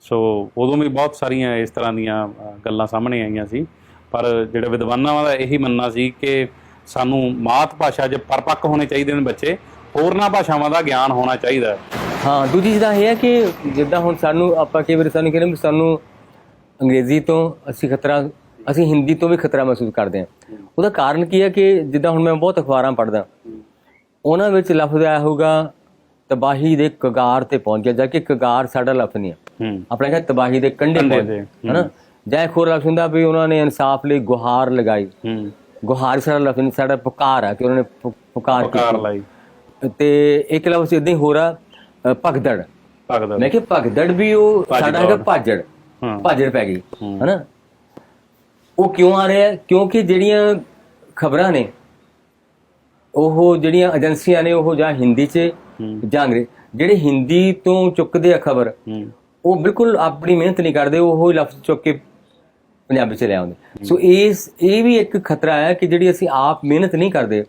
ਸੋ, ਉਦੋਂ ਵੀ ਬਹੁਤ ਸਾਰੀਆਂ ਇਸ ਤਰ੍ਹਾਂ ਦੀਆਂ ਗੱਲਾਂ ਸਾਹਮਣੇ ਆਈਆਂ ਸੀ। ਪਰ ਜਿਹੜੇ ਵਿਦਵਾਨਾਂ ਦਾ ਇਹੀ ਮੰਨਣਾ ਸੀ ਕਿ ਸਾਨੂੰ ਮਾਤ ਭਾਸ਼ਾ 'ਚ ਪਰਪੱਕ ਹੋਣੇ ਚਾਹੀਦੇ ਨੇ ਬੱਚੇ ਹੋਰਨਾਂ ਭਾਸ਼ਾਵਾਂ ਦਾ ਗਿਆਨ ਹੋਣਾ ਚਾਹੀਦਾ ਹੈ। ਹਾਂ ਦੂਜੀ ਤਾਂ ਇਹ ਹੈ ਕਿ ਜਿੱਦਾਂ ਹੁਣ ਸਾਨੂੰ ਆਪਾਂ ਕਈ ਵਾਰੀ ਸਾਨੂੰ ਕਹਿੰਦੇ ਵੀ ਸਾਨੂੰ ਅੰਗਰੇਜ਼ੀ ਤੋਂ ਅਸੀਂ ਖਤਰਾ ਅਸੀਂ ਹਿੰਦੀ ਤੋਂ ਵੀ ਖਤਰਾ ਮਹਿਸੂਸ ਕਰਦੇ ਹਾਂ। ਉਹਦਾ ਕਾਰਨ ਕੀ ਹੈ ਕਿ ਜਿੱਦਾਂ ਹੁਣ ਮੈਂ ਬਹੁਤ ਅਖਬਾਰਾਂ ਪੜ੍ਹਦਾ ਉਹਨਾਂ ਵਿੱਚ ਲਫ਼ਜ਼ ਆਇਆ ਹੋਊਗਾ ਤਬਾਹੀ ਦੇ ਕਗਾਰ ਤੇ ਪਹੁੰਚ ਗਿਆ ਜਦਕਿ ਕਗਾਰ ਸਾਡਾ ਲਫ਼ਜ਼ ਨਹੀਂ ਹੈ। ਆਪਣਾ ਕਹਿੰਦਾ ਤਬਾਹੀ ਦੇ ਕੰਢੇ ਪਹੁੰਚ ਹਨਾ? ਜਾਂ ਹੋਰ ਲਫ਼ਜ਼ ਹੁੰਦਾ ਵੀ ਉਹਨਾਂ ਨੇ ਇਨਸਾਫ ਲਈ ਗੁਹਾਰ ਲਗਾਈ। ਗੁਹਾਰ ਸਾਡਾ ਲਫ਼ਜ਼ ਨਹੀਂ ਸਾਡਾ ਪੁਕਾਰ ਆ ਕਿ ਉਹਨਾਂ ਨੇ ਪੁਕਾਰ ਕਾਰ ਕੀਤੀ। ਲਾਈ। ਤੇ ਇੱਕ ਲਫ਼ਜ਼ ਇਦਾਂ ਹੀ ਹੋ ਰਿਹਾ ਭਗਦੜ। ਭਗਦਾ ਮੈਂ ਕਿਹਾ ਭਗਦੜ ਵੀ ਉਹ ਸਾਡਾ ਹੈਗਾ। ਭਾਜੜ। ਭਾਜੜ ਪੈ ਗਈ। ਹਨਾ? ਉਹ ਕਿਉਂ ਆ ਰਿਹਾ? ਕਿਉਂਕਿ ਜਿਹੜੀਆਂ ਖਬਰਾਂ ਨੇ ਉਹ ਜਿਹੜੀਆਂ ਏਜੰਸੀਆਂ ਨੇ ਉਹ ਜਾਂ ਹਿੰਦੀ 'ਚ ਜਾਂ ਅੰਗਰੇਜ਼ੀ ਜਿਹੜੇ ਹਿੰਦੀ ਤੋਂ ਚੁੱਕਦੇ ਆ ਖਬਰ ਉਹ ਬਿਲਕੁਲ ਆਪਣੀ ਮਿਹਨਤ ਨਹੀਂ ਕਰਦੇ ਉਹ ਹੀ ਲਫ਼ਜ਼ ਚੁੱਕ ਕੇ ਪੰਜਾਬੀ 'ਚ ਲੈ ਆਉਂਦੇ। ਸੋ ਇਸ ਇਹ ਵੀ ਇੱਕ ਖਤਰਾ ਹੈ ਕਿ ਜਿਹੜੀ ਅਸੀਂ ਆਪ ਮਿਹਨਤ ਨਹੀਂ ਕਰਦੇ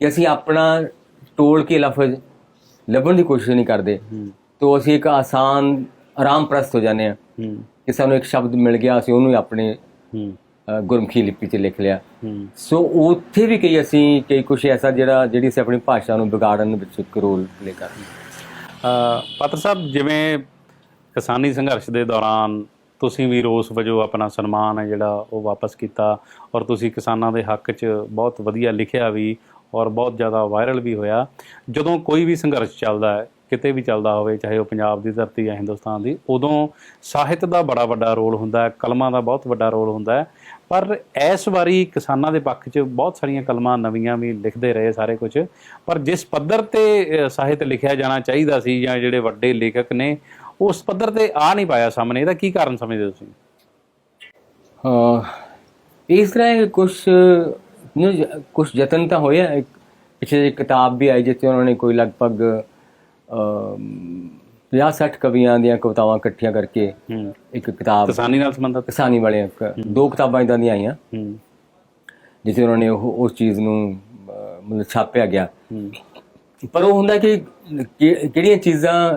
ਕਿ ਅਸੀਂ ਆਪਣਾ ਟੋਲ ਕੇ ਲਫ਼ਜ਼ ਲੱਭਣ ਦੀ ਕੋਸ਼ਿਸ਼ ਨਹੀਂ ਕਰਦੇ। ਤੋ ਅਸੀਂ ਇੱਕ ਆਸਾਨ ਆਰਾਮ ਪ੍ਰਸਤ ਹੋ ਜਾਂਦੇ ਆ ਹੂੰ। ਕਿ ਸਾਨੂੰ ਇੱਕ ਸ਼ਬਦ ਮਿਲ ਗਿਆ ਅਸੀਂ ਉਹਨੂੰ ਆਪਣੇ ਗੁਰਮੁਖੀ ਲਿਪੀ 'ਚ ਲਿਖ ਲਿਆ। ਹੂੰ। ਸੋ ਉੱਥੇ ਵੀ ਕਈ ਅਸੀਂ ਕਈ ਕੁਝ ਐਸਾ ਜਿਹੜਾ ਜਿਹੜੀ ਅਸੀਂ ਆਪਣੀ ਭਾਸ਼ਾ ਨੂੰ ਵਿਗਾੜਨ ਵਿੱਚ ਇੱਕ ਰੋਲ ਪਲੇ ਕਰਦੇ ਪਾਤਰ ਸਾਹਿਬ ਜਿਵੇਂ ਕਿਸਾਨੀ ਸੰਘਰਸ਼ ਦੇ ਦੌਰਾਨ ਤੁਸੀਂ ਵੀ ਰੋਸ ਵਜੋਂ ਆਪਣਾ ਸਨਮਾਨ ਹੈ ਜਿਹੜਾ ਉਹ ਵਾਪਸ ਕੀਤਾ ਔਰ ਤੁਸੀਂ ਕਿਸਾਨਾਂ ਦੇ ਹੱਕ 'ਚ ਬਹੁਤ ਵਧੀਆ ਲਿਖਿਆ ਵੀ ਔਰ ਬਹੁਤ ਜ਼ਿਆਦਾ ਵਾਇਰਲ ਵੀ ਹੋਇਆ। ਜਦੋਂ ਕੋਈ ਵੀ ਸੰਘਰਸ਼ ਚੱਲਦਾ ਹੈ, ਕਿਤੇ ਵੀ ਚੱਲਦਾ ਹੋਵੇ, ਚਾਹੇ ਉਹ ਪੰਜਾਬ ਦੀ ਧਰਤੀ ਜਾਂ ਹਿੰਦੁਸਤਾਨ ਦੀ, ਉਦੋਂ ਸਾਹਿਤ ਦਾ ਬੜਾ ਵੱਡਾ ਰੋਲ ਹੁੰਦਾ ਹੈ, ਕਲਮਾਂ ਦਾ ਬਹੁਤ ਵੱਡਾ ਰੋਲ ਹੁੰਦਾ ਹੈ। ਪਰ ਇਸ ਵਾਰੀ ਕਿਸਾਨਾਂ ਦੇ ਪੱਖ 'ਚ ਬਹੁਤ ਸਾਰੀਆਂ ਕਲਮਾਂ ਨਵੀਆਂ ਵੀ ਲਿਖਦੇ ਰਹੇ ਸਾਰੇ ਕੁਝ। ਪਰ ਜਿਸ ਪੱਧਰ ਤੇ ਸਾਹਿਤ ਲਿਖਿਆ ਜਾਣਾ ਚਾਹੀਦਾ ਸੀ ਜਾਂ ਜਿਹੜੇ ਵੱਡੇ ਲੇਖਕ ਨੇ, ਉਸ ਪੱਧਰ ਤੇ ਆ ਨਹੀਂ ਪਾਇਆ ਸਾਹਮਣੇ। ਇਹਦਾ ਕੀ ਕਾਰਨ ਸਮਝਦੇ ਤੁਸੀਂ? ਇਸ ਤਰ੍ਹਾਂ ਕੁਝ ਕੁਝ ਯਤਨ ਤਾਂ ਹੋਇਆ ਇੱਕ ਪਿੱਛੇ ਇੱਕ ਕਿਤਾਬ ਵੀ ਆਈ ਜਿੱਥੇ ਉਹਨਾਂ ਨੇ ਕੋਈ ਲਗਭਗ 50-60 ਕਵੀਆਂ ਦੀਆਂ ਕਵਿਤਾਵਾਂ ਇਕੱਠੀਆਂ ਕਰਕੇ ਇੱਕ ਕਿਤਾਬ ਕਿਸਾਨੀ ਨਾਲ ਸੰਬੰਧਿਤ? ਕਿਸਾਨੀ ਵਾਲੇ ਦੋ ਕਿਤਾਬਾਂ ਇਦਾਂ ਦੀਆਂ ਆਈਆਂ। ਜਿੱਥੇ ਉਹਨਾਂ ਨੇ ਉਹ ਉਸ ਚੀਜ਼ ਨੂੰ ਮਤਲਬ ਛਾਪਿਆ ਗਿਆ। ਪਰ ਉਹ ਹੁੰਦਾ ਕਿ ਕਿਹੜੀਆਂ ਚੀਜ਼ਾਂ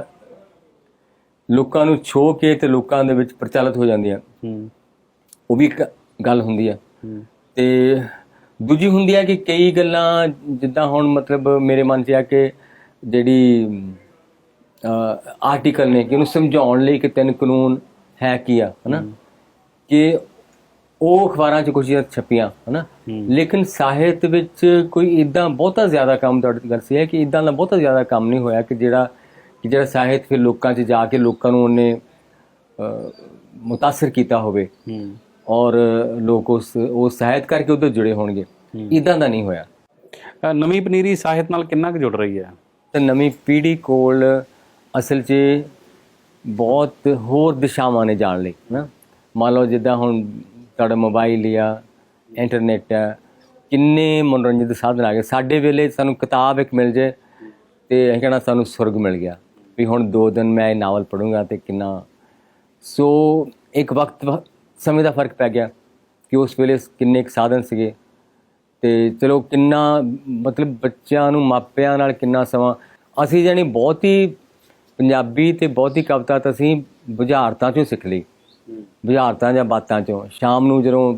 ਲੋਕਾਂ ਨੂੰ ਛੋ ਕੇ ਤੇ ਲੋਕਾਂ ਦੇ ਵਿੱਚ ਪ੍ਰਚਲਿਤ ਹੋ ਜਾਂਦੀਆਂ। ਉਹ ਵੀ ਇੱਕ ਗੱਲ ਹੁੰਦੀ ਹੂੰ। ਤੇ ਦੂਜੀ ਹੁੰਦੀ ਹੈ ਕਿ ਕਈ ਗੱਲਾਂ ਜਿੱਦਾਂ ਹੁਣ ਮਤਲਬ ਮੇਰੇ ਮਨ 'ਚ ਆ ਕਿ ਜਿਹੜੀ ਆਰਟੀਕਲ ਨੇ ਕਿ ਉਹਨੂੰ ਸਮਝਾਉਣ ਲਈ ਕਿ ਤਿੰਨ ਕਾਨੂੰਨ ਹੈ ਕੀ ਆ ਹਨਾ? ਕਿ ਉਹ ਅਖਬਾਰਾਂ 'ਚ ਕੁਝ ਛਪੀਆਂ ਹਨਾ? ਲੇਕਿਨ ਸਾਹਿਤ ਵਿੱਚ ਕੋਈ ਇਦਾਂ ਬਹੁਤਾ ਜ਼ਿਆਦਾ ਕੰਮ ਤੁਹਾਡੀ ਗੱਲ ਸੀ ਹੈ ਕਿ ਇਦਾਂ ਦਾ ਬਹੁਤਾ ਜ਼ਿਆਦਾ ਕੰਮ ਨਹੀਂ ਹੋਇਆ ਕਿ ਜਿਹੜਾ ਕਿ ਜਿਹੜਾ ਸਾਹਿਤ ਫਿਰ ਲੋਕਾਂ 'ਚ ਜਾ ਕੇ ਲੋਕਾਂ ਨੂੰ ਉਹਨੇ ਮੁਤਾਸਰ ਕੀਤਾ ਹੋਵੇ। ਔਰ ਲੋਕ ਉਸ ਉਸ ਸਾਹਿਤ ਕਰਕੇ ਉਧਰ ਜੁੜੇ ਹੋਣਗੇ। ਇਦਾਂ ਦਾ ਨਹੀਂ ਹੋਇਆ। ਨਵੀਂ ਪਨੀਰੀ ਸਾਹਿਤ ਨਾਲ ਕਿੰਨਾ ਕੁ ਜੁੜ ਰਹੀ ਹੈ? ਤੇ ਨਵੀਂ ਪੀੜ੍ਹੀ ਕੋਲ ਅਸਲ 'ਚ ਬਹੁਤ ਹੋਰ ਦਿਸ਼ਾਵਾਂ ਨੇ ਜਾਣ ਲਈ ਨਾ ਮੰਨ ਲਓ ਜਿੱਦਾਂ ਹੁਣ ਤੁਹਾਡਾ ਮੋਬਾਈਲ ਜਾਂ ਇੰਟਰਨੈਟ ਹੈ ਕਿੰਨੇ ਮਨੋਰੰਜਨ ਦੇ ਸਾਧਨ ਆ ਗਏ। ਸਾਡੇ ਵੇਲੇ ਸਾਨੂੰ ਕਿਤਾਬ ਇੱਕ ਮਿਲ ਜੇ ਤੇ ਅਸੀਂ ਕਹਿਣਾ ਸਾਨੂੰ ਸੁਰਗ ਮਿਲ ਗਿਆ ਵੀ ਹੁਣ ਦੋ ਦਿਨ ਮੈਂ ਇਹ ਨਾਵਲ ਪੜ੍ਹੂੰਗਾ ਤੇ ਕਿੰਨਾ। ਸੋ ਇੱਕ ਵਕਤ ਸਮੇਂ ਦਾ ਫ਼ਰਕ ਪੈ ਗਿਆ ਕਿ ਉਸ ਵੇਲੇ ਕਿੰਨੇ ਕੁ ਸਾਧਨ ਸੀਗੇ। ਤੇ ਚਲੋ ਕਿੰਨਾ, ਮਤਲਬ ਬੱਚਿਆਂ ਨੂੰ ਮਾਪਿਆਂ ਨਾਲ ਕਿੰਨਾ ਸਮਾਂ। ਅਸੀਂ ਜਾਨੀ ਹੀ ਪੰਜਾਬੀ ਤੇ ਬਹੁਤੀ ਕਵਿਤਾ ਤਾਂ ਅਸੀਂ ਬੁਝਾਰਤਾਂ ਚੋਂ ਸਿੱਖ ਲਈ। ਬੁਝਾਰਤਾਂ ਜਾਂ ਬਾਤਾਂ ਚੋਂ। ਸ਼ਾਮ ਨੂੰ ਜਦੋਂ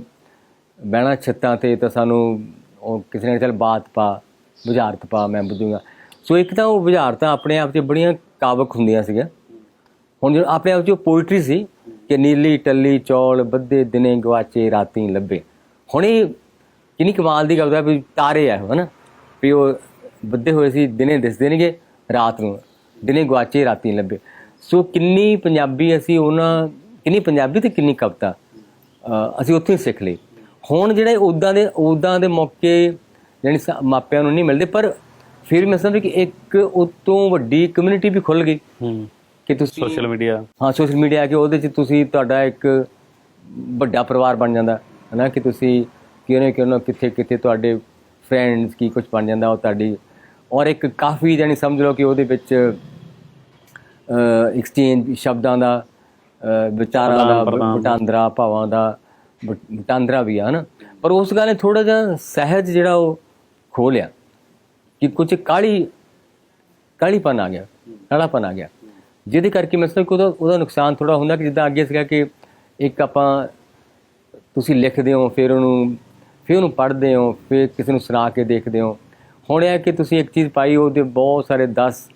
ਬਹਿਣਾ ਛੱਤਾਂ ਤੇ ਤਾਂ ਸਾਨੂੰ ਉਹ ਕਿਸੇ ਨੇ ਚੱਲ ਬਾਤ ਪਾ, ਬੁਝਾਰਤ ਪਾ, ਮੈਂ ਬੁਝੂਗਾ। ਸੋ ਇੱਕ ਤਾਂ ਉਹ ਬੁਝਾਰਤਾਂ ਆਪਣੇ ਆਪ 'ਚ ਬੜੀਆਂ ਕਾਬਕ ਹੁੰਦੀਆਂ ਸੀਗੀਆਂ। ਹੁਣ ਜਿਹੜਾ ਆਪਣੇ ਆਪ 'ਚ ਪੋਇਟਰੀ ਸੀ ਕਿ ਨੀਲੀ ਟੱਲੀ ਚੌਲ ਬੱਦੇ ਦਿਨੇ ਗਵਾਚੇ ਰਾਤੀ ਲੱਭੇ। ਹੁਣ ਇਹ ਕਿੰਨੀ ਕਮਾਲ ਦੀ ਗੱਲ ਹੈ ਵੀ ਤਾਰੇ ਆ ਉਹ, ਹਨਾ? ਵੀ ਉਹ ਬੱਦੇ ਹੋਏ ਸੀ, ਦਿਨੇ ਦਿਸਦੇ ਨੇਗੇ ਰਾਤ ਨੂੰ ਦਿਨੇ ਗਵਾਚੇ ਰਾਤੀ ਲੱਭੇ। ਸੋ ਕਿੰਨੀ ਪੰਜਾਬੀ ਅਸੀਂ ਉਹਨਾਂ, ਕਿੰਨੀ ਪੰਜਾਬੀ ਤੇ ਕਿੰਨੀ ਕਵਿਤਾ ਅਸੀਂ ਉੱਥੇ ਹੀ ਸਿੱਖ ਲਈ। ਹੁਣ ਜਿਹੜੇ ਉਦਾਂ ਦੇ ਉਦਾਂ ਦੇ ਮੌਕੇ ਜਾਣੀ ਸਾ- ਮਾਪਿਆਂ ਨੂੰ ਨਹੀਂ ਮਿਲਦੇ, ਪਰ ਫਿਰ ਮੈਂ ਸਮਝਦਾ ਕਿ ਇੱਕ ਉਤੋਂ ਵੱਡੀ ਕਮਿਊਨਿਟੀ ਵੀ ਖੁੱਲ ਗਈ। ਕਿ ਤੁਸੀਂ ਸੋਸ਼ਲ ਮੀਡੀਆ। ਹਾਂ ਸੋਸ਼ਲ ਮੀਡੀਆ ਕਿ ਉਹਦੇ 'ਚ ਤੁਸੀਂ ਤੁਹਾਡਾ ਇੱਕ ਵੱਡਾ ਪਰਿਵਾਰ ਬਣ ਜਾਂਦਾ ਹੈ ਨਾ ਕਿ ਤੁਸੀਂ ਕਿਉਂ ਨਾ ਕਿਉਂ ਨਾ ਕਿੱਥੇ ਕਿੱਥੇ ਤੁਹਾਡੇ ਫਰੈਂਡਸ ਕੀ ਕੁਝ ਬਣ ਜਾਂਦਾ ਉਹ ਤੁਹਾਡੀ ਔਰ ਇੱਕ ਕਾਫੀ ਜਾਨੀ ਸਮਝ ਲਓ ਕਿ ਉਹਦੇ ਵਿੱਚ ਐਕਸਚੇਂਜ ਸ਼ਬਦਾਂ ਦਾ ਵਿਚਾਰਾਂ ਦਾ। ਵਟਾਂਦਰਾ ਭਾਵਾਂ ਦਾ ਵਟ- ਵਟਾਂਦਰਾ ਵੀ ਆ ਹਨਾ। ਪਰ ਉਸ ਗੱਲ ਨੇ ਥੋੜਾ ਜਿਹਾ ਸਹਿਜ ਜਿਹੜਾ ਉਹ ਖੋ ਲਿਆ ਕਿ ਕੁਝ ਕਾਲੀ ਕਾਲੀਪਨ ਆ ਗਿਆ ਕਾਲਾਪਨ ਆ ਗਿਆ। ਜਿਹਦੇ ਕਰਕੇ ਮੈਂ ਸਮਝਦਾ ਕਿ ਉਹਦਾ ਉਹਦਾ ਨੁਕਸਾਨ ਥੋੜਾ ਹੁੰਦਾ ਕਿ ਜਿੱਦਾਂ ਅੱਗੇ ਸੀਗਾ ਕਿ ਇੱਕ ਆਪਾਂ ਤੁਸੀਂ ਲਿਖਦੇ ਹੋ, ਫਿਰ ਉਹਨੂੰ ਫਿਰ ਉਹਨੂੰ ਪੜ੍ਹਦੇ ਹੋ, ਫਿਰ ਕਿਸੇ ਨੂੰ ਸੁਣਾ ਕੇ ਦੇਖਦੇ ਹੋ। ਹੁਣ ਇਹ ਕਿ ਤੁਸੀਂ ਇੱਕ ਚੀਜ਼ ਪਾਈ, ਉਹਦੇ ਬਹੁਤ ਸਾਰੇ 10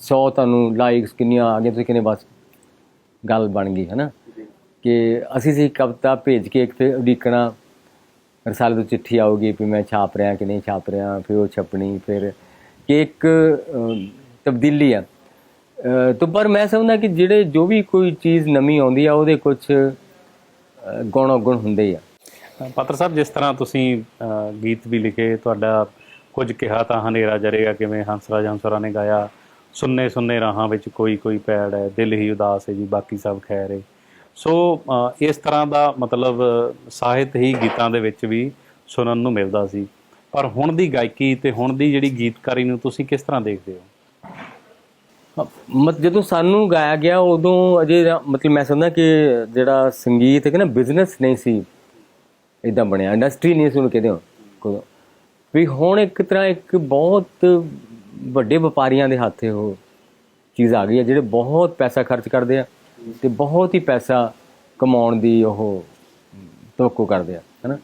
100 ਤੁਹਾਨੂੰ ਲਾਈਕਸ ਕਿੰਨੀਆਂ ਆ ਗਈਆਂ, ਤੁਸੀਂ ਕਿੰਨੇ ਬਸ ਗੱਲ ਬਣ ਗਈ ਹੈ ਨਾ ਕਿ ਅਸੀਂ ਸੀ ਕਵਿਤਾ ਭੇਜ ਕੇ ਇੱਕ ਫਿਰ ਉਡੀਕਣਾ ਰਸਾਲੇ ਤੋਂ ਚਿੱਠੀ ਆਊਗੀ ਵੀ ਮੈਂ ਛਾਪ ਰਿਹਾ ਕਿ ਨਹੀਂ ਛਾਪ ਰਿਹਾ, ਫਿਰ ਉਹ ਛਪਣੀ, ਫਿਰ ਕਿ ਇੱਕ ਤਬਦੀਲੀ ਆ। ਤੋਂ ਪਰ ਮੈਂ ਸਮਝਦਾ ਕਿ ਜਿਹੜੇ ਜੋ ਵੀ ਕੋਈ ਚੀਜ਼ ਨਵੀਂ ਆਉਂਦੀ ਆ, ਉਹਦੇ ਕੁਝ ਗੁਣ ਔਗੁਣ ਹੁੰਦੇ ਆ। ਪਾਤਰ ਸਾਹਿਬ, ਜਿਸ ਤਰ੍ਹਾਂ ਤੁਸੀਂ ਗੀਤ ਵੀ ਲਿਖੇ, ਤੁਹਾਡਾ ਕੁਝ ਕਿਹਾ ਤਾਂ ਹਨੇਰਾ ਜਰੇਗਾ ਕਿਵੇਂ? ਹੰਸਰਾਜ ਹੰਸਰਾ ਨੇ ਗਾਇਆ, ਸੁੰਨੇ ਸੁੰਨੇ ਰਾਹਾਂ ਵਿੱਚ ਕੋਈ ਕੋਈ ਪੈੜ ਹੈ, ਦਿਲ ਹੀ ਉਦਾਸ ਹੈ ਜੀ, ਬਾਕੀ ਸਭ ਖੈਰ ਹੈ। ਸੋ ਇਸ ਤਰ੍ਹਾਂ ਦਾ ਮਤਲਬ ਸਾਹਿਤ ਹੀ ਗੀਤਾਂ ਦੇ ਵਿੱਚ ਵੀ ਸੁਣਨ ਨੂੰ ਮਿਲਦਾ ਸੀ। ਪਰ ਹੁਣ ਦੀ ਗਾਇਕੀ ਤੇ ਹੁਣ ਦੀ ਜਿਹੜੀ ਗੀਤਕਾਰੀ ਨੂੰ ਤੁਸੀਂ ਕਿਸ ਤਰ੍ਹਾਂ ਦੇਖਦੇ ਹੋ? ਮਤ ਜਦੋਂ ਸਾਨੂੰ ਗਾਇਆ ਗਿਆ, ਉਦੋਂ ਅਜੇ ਰਾ- ਮਤਲਬ ਮੈਂ ਸਮਝਦਾ ਕਿ ਜਿਹੜਾ ਸੰਗੀਤ ਹੈ ਕਿ ਨਾ ਬਿਜ਼ਨਸ ਨਹੀਂ ਸੀ ਇਦਾਂ ਬਣਿਆ ਇੰਡਸਟਰੀ ਨਹੀਂ ਸੀ ਉਹਨੂੰ ਕਹਿੰਦੇ ਹੋ ਵੀ ਹੁਣ ਇੱਕ ਤਰ੍ਹਾਂ ਇੱਕ ਬਹੁਤ ਵੱਡੇ ਵਪਾਰੀਆਂ ਦੇ ਹੱਥੇ ਉਹ ਚੀਜ਼ ਆ ਗਈ ਹੈ, ਜਿਹੜੇ ਬਹੁਤ ਪੈਸਾ ਖਰਚ ਕਰਦੇ ਆ ਤੇ ਬਹੁਤ ਹੀ ਪੈਸਾ ਕਮਾਉਣ ਦੀ ਉਹ ਤੋਕੋ ਕਰਦੇ ਆ, ਹਨਾ?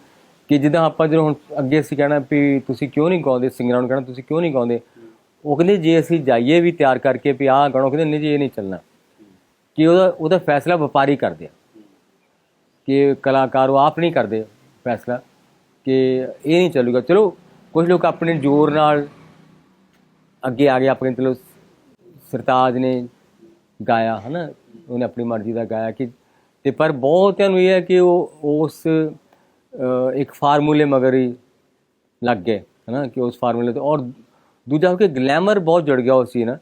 ਕਿ ਜਿੱਦਾਂ ਆਪਾਂ ਜਦੋਂ ਹੁਣ ਅੱਗੇ ਅਸੀਂ ਕਹਿਣਾ ਵੀ ਤੁਸੀਂ ਕਿਉਂ ਨਹੀਂ ਗਾਉਂਦੇ, ਸਿੰਗਰਾਂ ਨੂੰ ਕਹਿਣਾ ਤੁਸੀਂ ਕਿਉਂ ਨਹੀਂ ਗਾਉਂਦੇ? ਉਹ ਕਹਿੰਦੇ ਜੇ ਅਸੀਂ ਜਾਈਏ ਵੀ ਤਿਆਰ ਕਰਕੇ ਵੀ ਆਹ ਗਾਣੋ ਕਹਿੰਦੇ ਨਹੀਂ ਜੀ, ਇਹ ਨਹੀਂ ਚੱਲਣਾ। ਕਿ ਉਹਦਾ ਉਹਦਾ ਫੈਸਲਾ ਵਪਾਰੀ ਕਰਦੇ ਆ। ਕਿ ਕਲਾਕਾਰ ਉਹ ਆਪ ਨਹੀਂ ਕਰਦੇ ਫੈਸਲਾ, ਕਿ ਇਹ ਨਹੀਂ ਚੱਲੂਗਾ। ਚਲੋ ਕੁਝ ਲੋਕ ਆਪਣੇ ਜ਼ੋਰ ਨਾਲ ਅੱਗੇ ਆ ਗਏ, ਆਪਣੇ ਚਲੋ ਸਰਤਾਜ ਨੇ ਗਾਇਆ, ਹਨਾ? ਉਹਨੇ ਆਪਣੀ ਮਰਜ਼ੀ ਦਾ ਗਾਇਆ ਕਿ, ਤੇ ਪਰ ਬਹੁਤਿਆਂ ਨੂੰ ਇਹ ਹੈ ਕਿ ਉਹ, ਉਸ ਇੱਕ ਫਾਰਮੂਲੇ ਮਗਰ ਹੀ ਲੱਗ ਗਏ, ਹਨਾ? ਕਿ ਉਸ ਫਾਰਮੂਲੇ 'ਤੇ ਔਰ ਦੂਜਾ ਹੋ ਕਿ ਗਲੈਮਰ ਬਹੁਤ ਜੁੜ ਗਿਆ ਉਸ ਚੀਜ਼ ਨਾਲ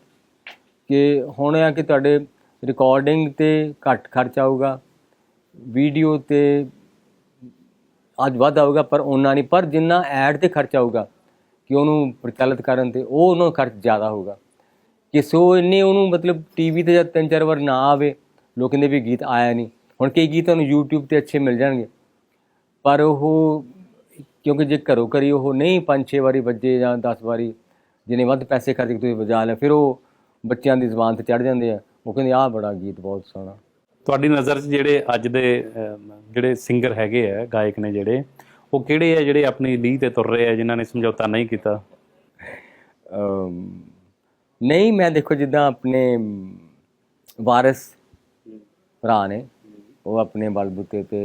ਕਿ ਹੁਣ ਆ ਕਿ ਤੁਹਾਡੇ ਰਿਕਾਰਡਿੰਗ ਤੇ ਘੱਟ ਖਰਚ ਆਊਗਾ ਵੀਡੀਓ ਤੇ ਅੱਜ ਵੱਧ ਆਊਗਾ, ਪਰ ਉਹਨਾਂ ਨਹੀਂ, ਪਰ ਜਿੰਨਾ ਐਡ ਤੇ ਖਰਚ ਆਊਗਾ ਕਿ ਉਹਨੂੰ ਪ੍ਰਚਲਿਤ ਕਰਨ ਤੇ ਉਹ ਉਹਨਾਂ ਖਰਚ ਜ਼ਿਆਦਾ ਹੋਊਗਾ। ਕਿ ਸੋ ਇੰਨੇ ਉਹਨੂੰ ਮਤਲਬ ਟੀਵੀ ਤੇ ਜਾਂ ਤਿੰਨ ਚਾਰ ਵਾਰ ਨਾ ਆਵੇ, ਲੋਕ ਦੇ ਵੀ ਗੀਤ ਆਇਆ ਨਹੀਂ। ਹੁਣ ਕਈ ਗੀਤ ਤੁਹਾਨੂੰ YouTube ਤੇ ਅੱਛੇ ਮਿਲ ਜਾਣਗੇ। ਪਰ ਉਹ ਕਿਉਂਕਿ ਜੇ ਘਰੋਂ ਕਰੀ ਉਹ ਨਹੀਂ ਪੰਜ ਛੇ ਵਾਰੀ ਵੱਜੇ ਜਾਂ 10 ਵਾਰੀ ਜਿਹਨੇ ਵੱਧ ਪੈਸੇ ਖਰਚ ਕੇ ਤੁਸੀਂ ਵਜਾ ਲਿਆ ਫਿਰ ਉਹ ਬੱਚਿਆਂ ਦੀ ਜ਼ੁਬਾਨ ਤੇ ਚੜ ਜਾਂਦੇ ਆ। ਉਹ ਕਹਿੰਦੇ ਆਹ ਬੜਾ ਗੀਤ ਬਹੁਤ ਸੋਹਣਾ। ਤੁਹਾਡੀ ਨਜ਼ਰ 'ਚ ਜਿਹੜੇ ਅੱਜ ਦੇ ਜਿਹੜੇ ਸਿੰਗਰ ਹੈਗੇ ਆ ਗਾਇਕ ਨੇ ਜਿਹੜੇ ਉਹ ਕਿਹੜੇ ਆ ਜਿਹੜੇ ਆਪਣੀ ਲੀਹ ਤੇ ਤੁਰ ਰਹੇ ਆ ਜਿਨ੍ਹਾਂ ਨੇ ਸਮਝੌਤਾ ਨਹੀਂ ਕੀਤਾ? ਨਹੀਂ ਮੈਂ ਦੇਖੋ ਜਿੱਦਾਂ ਆਪਣੇ ਵਾਰਿਸ ਭਰਾ ਨੇ ਉਹ ਆਪਣੇ ਬਲਬੂਤੇ ਤੇ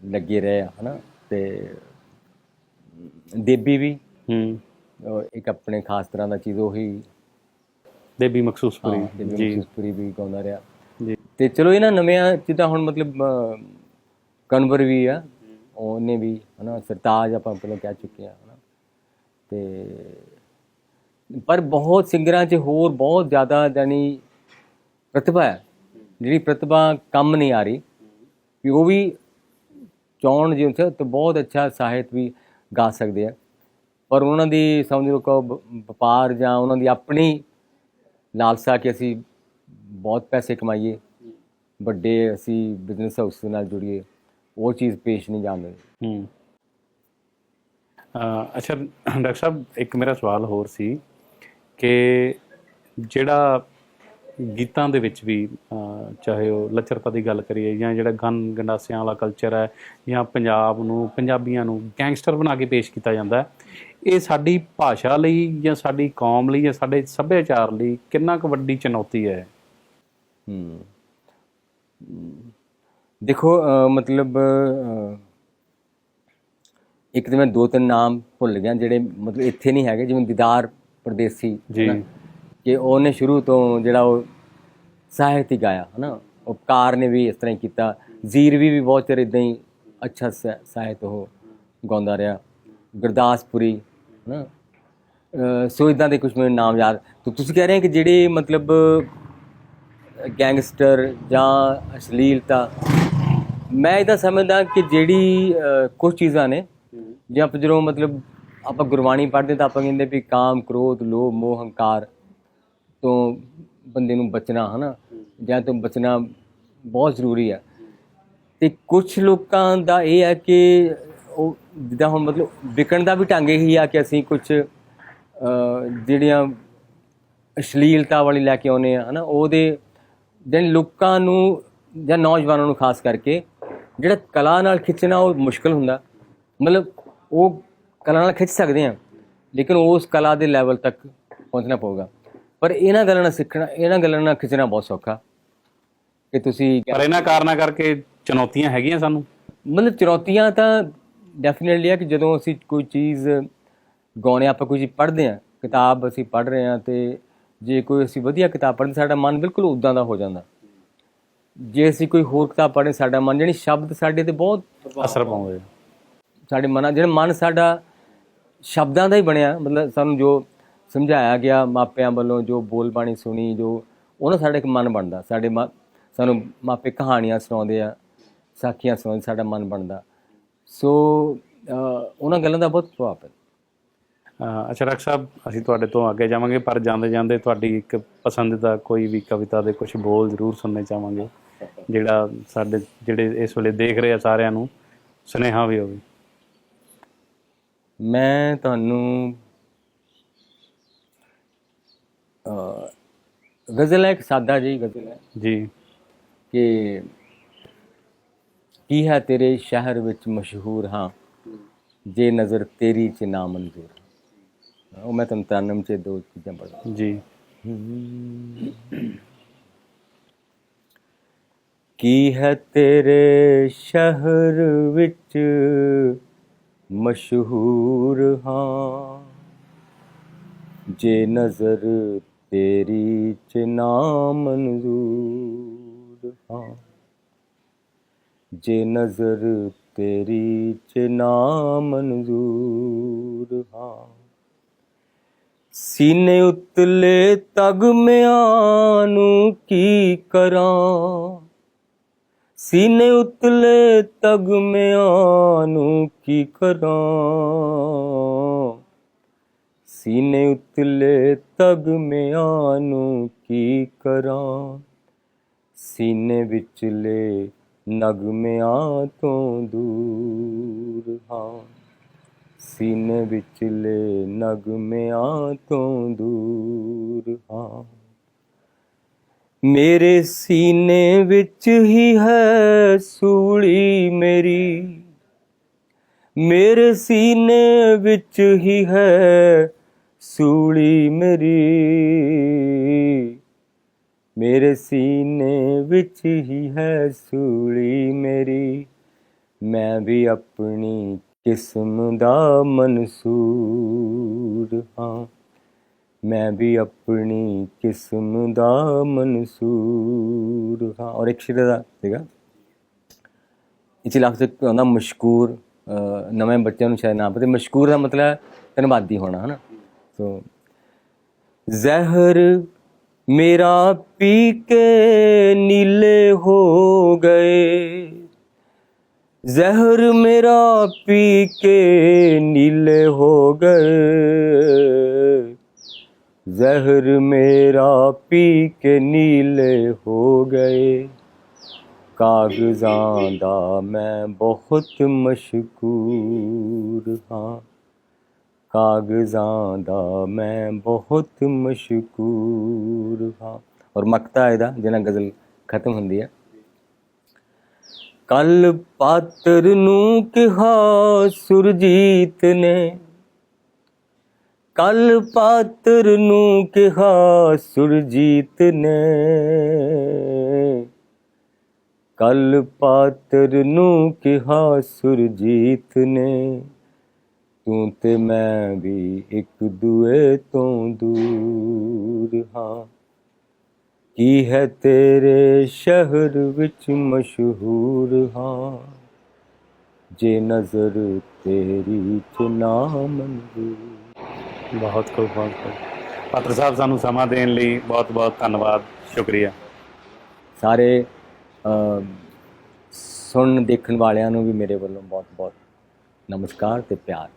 ਲੱਗੇ ਰਹੇ ਆ ਹਨਾ? ਤੇ ਦੇਬੀ ਵੀ ਹੂੰ। ਇੱਕ ਆਪਣੇ ਖਾਸ ਤਰ੍ਹਾਂ ਦਾ ਚੀਜ਼ ਉਹੀ ਦੇਬੀ ਮਖਸੂਸਪੁਰੀ। ਜੀ। ਮਖਸੂਸਪੁਰੀ ਵੀ ਗਾਉਂਦਾ ਰਿਹਾ। ਜੀ। ਤੇ ਚਲੋ ਇਹਨਾਂ ਨਵਿਆਂ ਜਿੱਦਾਂ ਹੁਣ ਮਤਲਬ ਕਨਵਰ ਵੀ ਆ ਉਹਨੇ ਵੀ ਹਨਾ ਸਰਤਾਜ ਆਪਾਂ ਪਹਿਲਾਂ ਕਹਿ ਚੁੱਕੇ ਆ ਹਨਾ। ਤੇ ਪਰ ਬਹੁਤ ਸਿੰਗਰਾਂ 'ਚ ਹੋਰ ਬਹੁਤ ਜ਼ਿਆਦਾ ਜਾਨੀ ਪ੍ਰਤਿਭਾ ਹੈ ਜਿਹੜੀ ਪ੍ਰਤਿਭਾ ਕੰਮ ਨਹੀਂ ਆ ਰਹੀ। ਵੀ ਉਹ ਵੀ ਚਾਹਣ ਜੇ ਉੱਥੇ ਤਾਂ ਬਹੁਤ ਅੱਛਾ ਸਾਹਿਤ ਵੀ ਗਾ ਸਕਦੇ ਆ। ਪਰ ਉਹਨਾਂ ਦੀ, ਸਮਝ ਲਓ ਕਹੋ, ਵ- ਵਪਾਰ ਜਾਂ ਉਹਨਾਂ ਦੀ ਆਪਣੀ ਲਾਲਸਾ ਕਿ ਅਸੀਂ ਬਹੁਤ ਪੈਸੇ ਕਮਾਈਏ, ਵੱਡੇ ਅਸੀਂ ਬਿਜ਼ਨਸ ਹਾਊਸ ਨਾਲ ਜੁੜੀਏ, ਉਹ ਚੀਜ਼ ਪੇਸ਼ ਨਹੀਂ ਜਾਂਦੇ ਹੂੰ। ਅੱਛਾ, ਡਾਕਟਰ ਸਾਹਿਬ, ਇੱਕ ਮੇਰਾ ਸਵਾਲ ਹੋਰ ਸੀ ਕਿ ਜਿਹੜਾ ਗੀਤਾਂ ਦੇ ਵਿੱਚ ਵੀ ਚਾਹੇ ਉਹ ਲੱਚਰਤਾ ਦੀ ਗੱਲ ਕਰੀਏ ਜਾਂ ਜਿਹੜਾ ਗਨ ਗੰਡਾਸਿਆਂ ਵਾਲਾ ਕਲਚਰ ਹੈ ਜਾਂ ਪੰਜਾਬ ਨੂੰ ਪੰਜਾਬੀਆਂ ਨੂੰ ਗੈਂਗਸਟਰ ਬਣਾ ਕੇ ਪੇਸ਼ ਕੀਤਾ ਜਾਂਦਾ ਹੈ ਇਹ ਸਾਡੀ ਭਾਸ਼ਾ ਲਈ ਜਾਂ ਸਾਡੀ ਕੌਮ ਲਈ ਜਾਂ ਸਾਡੇ ਸੱਭਿਆਚਾਰ ਲਈ ਕਿੰਨਾ ਕੁ ਵੱਡੀ ਚੁਣੌਤੀ ਹੈ? ਹੂੰ। ਦੇਖੋ ਮਤਲਬ ਇੱਕ ਤਾਂ ਮੈਂ ਦੋ ਤਿੰਨ ਨਾਮ ਭੁੱਲ ਗਿਆ ਜਿਹੜੇ ਮਤਲਬ ਇੱਥੇ ਨਹੀਂ ਹੈਗੇ ਜਿਵੇਂ ਦੀਦਾਰ ਪਰਦੇਸੀ ਜੀ। ਕਿ ਉਹਨੇ ਸ਼ੁਰੂ ਤੋਂ ਜਿਹੜਾ ਉਹ ਸਾਹਿਤ ਹੀ ਗਾਇਆ ਹਨਾ? ਉਪਕਾਰ ਨੇ ਵੀ ਇਸ ਤਰ੍ਹਾਂ ਹੀ ਕੀਤਾ। ਜ਼ੀਰਵੀ ਵੀ ਬਹੁਤ ਚਿਰ ਇਦਾਂ ਹੀ ਅੱਛਾ ਸ- ਸਾਹਿਤ ਉਹ ਗਾਉਂਦਾ ਰਿਹਾ। ਗੁਰਦਾਸਪੁਰੀ ਹਨਾ? ਅ, ਸੋ ਇਦਾਂ ਦੇ ਕੁਝ ਮੈਨੂੰ ਨਾਮ ਯਾਦ। ਤੇ ਤੁਸੀਂ ਕਹਿ ਰਹੇ ਹੋ ਕਿ ਜਿਹੜੇ ਮਤਲਬ ਗੈਂਗਸਟਰ ਜਾਂ ਅਸ਼ਲੀਲਤਾ ਮੈਂ ਇਹਦਾ ਸਮਝਦਾ ਕਿ ਜਿਹੜੀ ਕੁਝ ਚੀਜ਼ਾਂ ਨੇ ਜਾਂ ਆਪਾਂ ਜਦੋਂ ਮਤਲਬ ਆਪਾਂ ਗੁਰਬਾਣੀ ਪੜ੍ਹਦੇ ਤਾਂ ਆਪਾਂ ਕਹਿੰਦੇ ਵੀ ਕਾਮ ਕ੍ਰੋਧ ਲੋਭ ਮੋਹ ਹੰਕਾਰ ਤੋਂ ਬੰਦੇ ਨੂੰ ਬਚਣਾ, ਹਨਾ? ਜਾਂ ਤੋਂ ਬਚਣਾ ਬਹੁਤ ਜ਼ਰੂਰੀ ਆ। ਤੇ ਕੁਝ ਲੋਕਾਂ ਦਾ ਇਹ ਹੈ ਕਿ ਉਹ ਜਿੱਦਾਂ ਹੁਣ ਮਤਲਬ ਵਿਕਣ ਦਾ ਵੀ ਢੰਗ ਇਹੀ ਆ ਕਿ ਅਸੀਂ ਕੁਝ ਜਿਹੜੀਆਂ ਅਸ਼ਲੀਲਤਾ ਵਾਲੀ ਲੈ ਕੇ ਆਉਨੇ ਆ, ਹਨਾ? ਉਹਦੇ ਜਿਹੜੇ ਲੋਕਾਂ ਨੂੰ ਜਾਂ ਨੌਜਵਾਨਾਂ ਨੂੰ ਖਾਸ ਕਰਕੇ ਜਿਹੜਾ ਕਲਾ ਨਾਲ ਖਿੱਚਣਾ ਉਹ ਮੁਸ਼ਕਲ ਹੁੰਦਾ। ਮਤਲਬ ਉਹ ਕਲਾ ਨਾਲ ਖਿੱਚ ਸਕਦੇ ਆ, ਲੇਕਿਨ ਉਸ ਕਲਾ ਦੇ ਲੈਵਲ ਤੱਕ ਪਹੁੰਚਣਾ ਪਊਗਾ। ਪਰ ਇਹਨਾਂ ਗੱਲਾਂ ਨਾਲ ਸਿੱਖਣਾ ਇਹਨਾਂ ਗੱਲਾਂ ਨਾਲ ਖਿੱਚਣਾ ਬਹੁਤ ਸੌਖਾ। ਕਿ ਤੁਸੀਂ ਪਰ ਇਹਨਾਂ ਕਾਰਨਾਂ ਕਰਕੇ ਚੁਣੌਤੀਆਂ ਹੈਗੀਆਂ ਸਾਨੂੰ? ਮਤਲਬ ਚੁਣੌਤੀਆਂ ਤਾਂ ਡੈਫੀਨਿਟਲੀ ਆ ਕਿ ਜਦੋਂ ਅਸੀਂ ਕੋਈ ਚੀਜ਼ ਗਾਉਣੇ ਆਪਾਂ ਕੋਈ ਚੀਜ਼ ਪੜ੍ਹਦੇ ਆ ਕਿਤਾਬ ਅਸੀਂ ਪੜ੍ਹ ਰਹੇ ਆ ਤੇ ਜੇ ਕੋਈ ਅਸੀਂ ਵਧੀਆ ਕਿਤਾਬ ਪੜ੍ਹਦੇ ਸਾਡਾ ਮਨ ਬਿਲਕੁਲ ਉਦਾਂ ਦਾ ਹੋ ਜਾਂਦਾ। ਜੇ ਅਸੀਂ ਕੋਈ ਹੋਰ ਕਿਤਾਬ ਪੜ੍ਹੇ ਸਾਡਾ ਮਨ ਜਿਹੜੀ ਸ਼ਬਦ ਸਾਡੇ ਤੇ ਬਹੁਤ ਅਸਰ ਪਾਉਂਦੇ ਸਾਡੇ ਮਨ ਜਿਹੜਾ ਮਨ ਸਾਡਾ ਸ਼ਬਦਾਂ ਦਾ ਹੀ ਬਣਿਆ ਮਤਲਬ ਸਾਨੂੰ ਜੋ ਸਮਝਾਇਆ ਗਿਆ ਮਾਪਿਆਂ ਵੱਲੋਂ ਜੋ ਬੋਲ ਬਾਣੀ ਸੁਣੀ ਜੋ ਉਹਨਾਂ ਸਾਡਾ ਇੱਕ ਮਨ ਬਣਦਾ। ਸਾਡੇ ਸਾਨੂੰ ਮਾਪੇ ਕਹਾਣੀਆਂ ਸੁਣਾਉਂਦੇ ਆ ਸਾਖੀਆਂ ਸੁਣਾਉਂਦੇ ਸਾਡਾ ਮਨ ਬਣਦਾ। ਸੋ ਉਹਨਾਂ ਗੱਲਾਂ ਦਾ ਬਹੁਤ ਪ੍ਰਭਾਵ ਹੈ। ਅੱਛਾ ਡਾਕਟਰ ਸਾਹਿਬ ਅਸੀਂ ਤੁਹਾਡੇ ਤੋਂ ਅੱਗੇ ਜਾਵਾਂਗੇ ਪਰ ਜਾਂਦੇ ਜਾਂਦੇ ਤੁਹਾਡੀ ਇੱਕ ਪਸੰਦੀਦਾ ਕੋਈ ਵੀ ਕਵਿਤਾ ਦੇ ਕੁਝ ਬੋਲ ਜ਼ਰੂਰ ਸੁਣਨੇ ਚਾਹਾਂਗੇ ਜਿਹੜਾ ਸਾਡੇ ਜਿਹੜੇ ਇਸ ਵੇਲੇ ਦੇਖ ਰਹੇ ਆ ਸਾਰਿਆਂ ਨੂੰ ਸੁਨੇਹਾ ਵੀ ਹੋਵੇ। ਮੈਂ ਤੁਹਾਨੂੰ ਗਜ਼ਲ ਹੈ ਇੱਕ ਸਾਦਾ ਜਿਹੀ ਗਜ਼ਲ ਹੈ। ਜੀ। ਕਿ ਕੀ ਹੈ ਤੇਰੇ ਸ਼ਹਿਰ ਵਿੱਚ ਮਸ਼ਹੂਰ? ਹਾਂ ਜੇ ਨਜ਼ਰ ਤੇਰੀ ਚ ਨਾ ਮਨਜ਼ੂਰ ਉਹ ਮੈਂ ਤੁਹਾਨੂੰ ਤਰਨਮ ਚ ਦੋ ਚੀਜ਼ਾਂ ਪੜ੍ਹਦਾ। ਜੀ। ਕੀ ਹੈ ਤੇਰੇ ਸ਼ਹਿਰ ਵਿੱਚ ਮਸ਼ਹੂਰ? ਹਾਂ ਜੇ ਨਜ਼ਰ ਤੇਰੀ ਚ ਨਾ ਮਨਜ਼ੂਰ ਹਾਂ। ਜੇ ਨਜ਼ਰ ਤੇਰੀ ਚ ਨਾ ਮਨਜ਼ੂਰ ਹਾਂ। ਸੀਨੇ ਉਤਲੇ ਤਗ ਮਿਆਂ ਨੂੰ ਕੀ ਕਰਾਂ? ਸੀਨੇ ਉਤਲੇ ਤਗ ਮਿਆਂ ਨੂੰ ਕੀ ਕਰਾਂ? ਸੀਨੇ ਉਤਲੇ ਤਗ ਮਿਆਂ ਨੂੰ ਕੀ ਕਰਾਂ? ਸੀਨੇ ਵਿਚਲੇ ਨਗਮਿਆਂ ਤੋਂ ਦੂਰ ਹਾਂ। ਸੀਨੇ ਵਿਚਲੇ ਨਗਮਿਆਂ ਤੋਂ ਦੂਰ ਹਾਂ। ਮੇਰੇ ਸੀਨੇ ਵਿੱਚ ਹੀ ਹੈ ਸੂਲੀ ਮੇਰੀ। ਮੇਰੇ ਸੀਨੇ ਵਿੱਚ ਹੀ ਹੈ ਸੂਲੀ ਮੇਰੀ, ਮੇਰੇ ਸੀਨੇ ਵਿੱਚ ਹੀ ਹੈ ਸੂਲੀ ਮੇਰੀ। ਮੈਂ ਵੀ ਆਪਣੀ ਕਿਸਮ ਦਾ ਮਨਸੂਰ ਹਾਂ। ਮੈਂ ਵੀ ਆਪਣੀ ਕਿਸਮ ਦਾ ਮਨਸੂਰ ਹਾਂ। ਔਰ ਇੱਕ ਸ਼ੇਰ ਦਾ ਸੀਗਾ ਇਸੇ ਲਫ਼ਜ਼ ਹੁੰਦਾ ਮਸ਼ਕੂਰ ਨਵੇਂ ਬੱਚਿਆਂ ਨੂੰ ਸ਼ਾਇਦ ਨਾ ਪਤਾ। ਮਸ਼ਕੂਰ ਦਾ ਮਤਲਬ ਧੰਨਵਾਦੀ ਹੋਣਾ, ਹਨਾ? ਸੋ ਜ਼ਹਿਰ ਮੇਰਾ ਪੀ ਕੇ ਨੀਲੇ ਹੋ ਗਏ ਜ਼ਹਿਰ ਮੇਰਾ ਪੀ ਕੇ ਨੀਲੇ ਹੋ ਗਏ ਜ਼ਹਿਰ ਮੇਰਾ ਪੀ ਕੇ ਨੀਲੇ ਹੋ ਗਏ ਕਾਗਜ਼ਾਂ ਦਾ ਮੈਂ ਬਹੁਤ ਮਸ਼ਕੂਰ ਹਾਂ ਕਾਗਜ਼ਾਂ ਦਾ ਮੈਂ ਬਹੁਤ ਮਸ਼ਕੂਰ ਹਾਂ। ਔਰ ਮਕਤਾ ਇਹਦਾ, ਜਿਹਨਾਂ ਗਜ਼ਲ ਖਤਮ ਹੁੰਦੀ ਹੈ। ਕੱਲ ਪਾਤਰ ਨੂੰ ਕਿਹਾ ਸੁਰਜੀਤ ਨੇ, ਕੱਲ ਪਾਤਰ ਨੂੰ ਕਿਹਾ ਸੁਰਜੀਤ ਨੇ, ਕੱਲ ਪਾਤਰ ਨੂੰ ਕਿਹਾ ਸੁਰਜੀਤ ਨੇ। ਤੂੰ ਤੇ ਮੈਂ ਵੀ ਇੱਕ ਦੂਏ ਤੋਂ ਦੂਰ ਹਾਂ। ਕੀ ਹੈ ਤੇਰੇ ਸ਼ਹਿਰ ਵਿੱਚ ਮਸ਼ਹੂਰ ਹਾਂ? ਜੇ ਨਜ਼ਰ ਤੇਰੀ ਚ ਨਾ ਮਨਜ਼ੂਰ ਬਹੁਤ ਖੂਬ ਬਹੁਤ ਪਾਤਰ ਸਾਹਿਬ ਸਾਨੂੰ ਸਮਾਂ ਦੇਣ ਲਈ ਬਹੁਤ ਬਹੁਤ ਧੰਨਵਾਦ। ਸ਼ੁਕਰੀਆ। ਸਾਰੇ ਸੁਣਨ ਦੇਖਣ ਵਾਲਿਆਂ ਨੂੰ ਵੀ ਮੇਰੇ ਵੱਲੋਂ ਬਹੁਤ ਬਹੁਤ ਨਮਸਕਾਰ ਤੇ ਪਿਆਰ।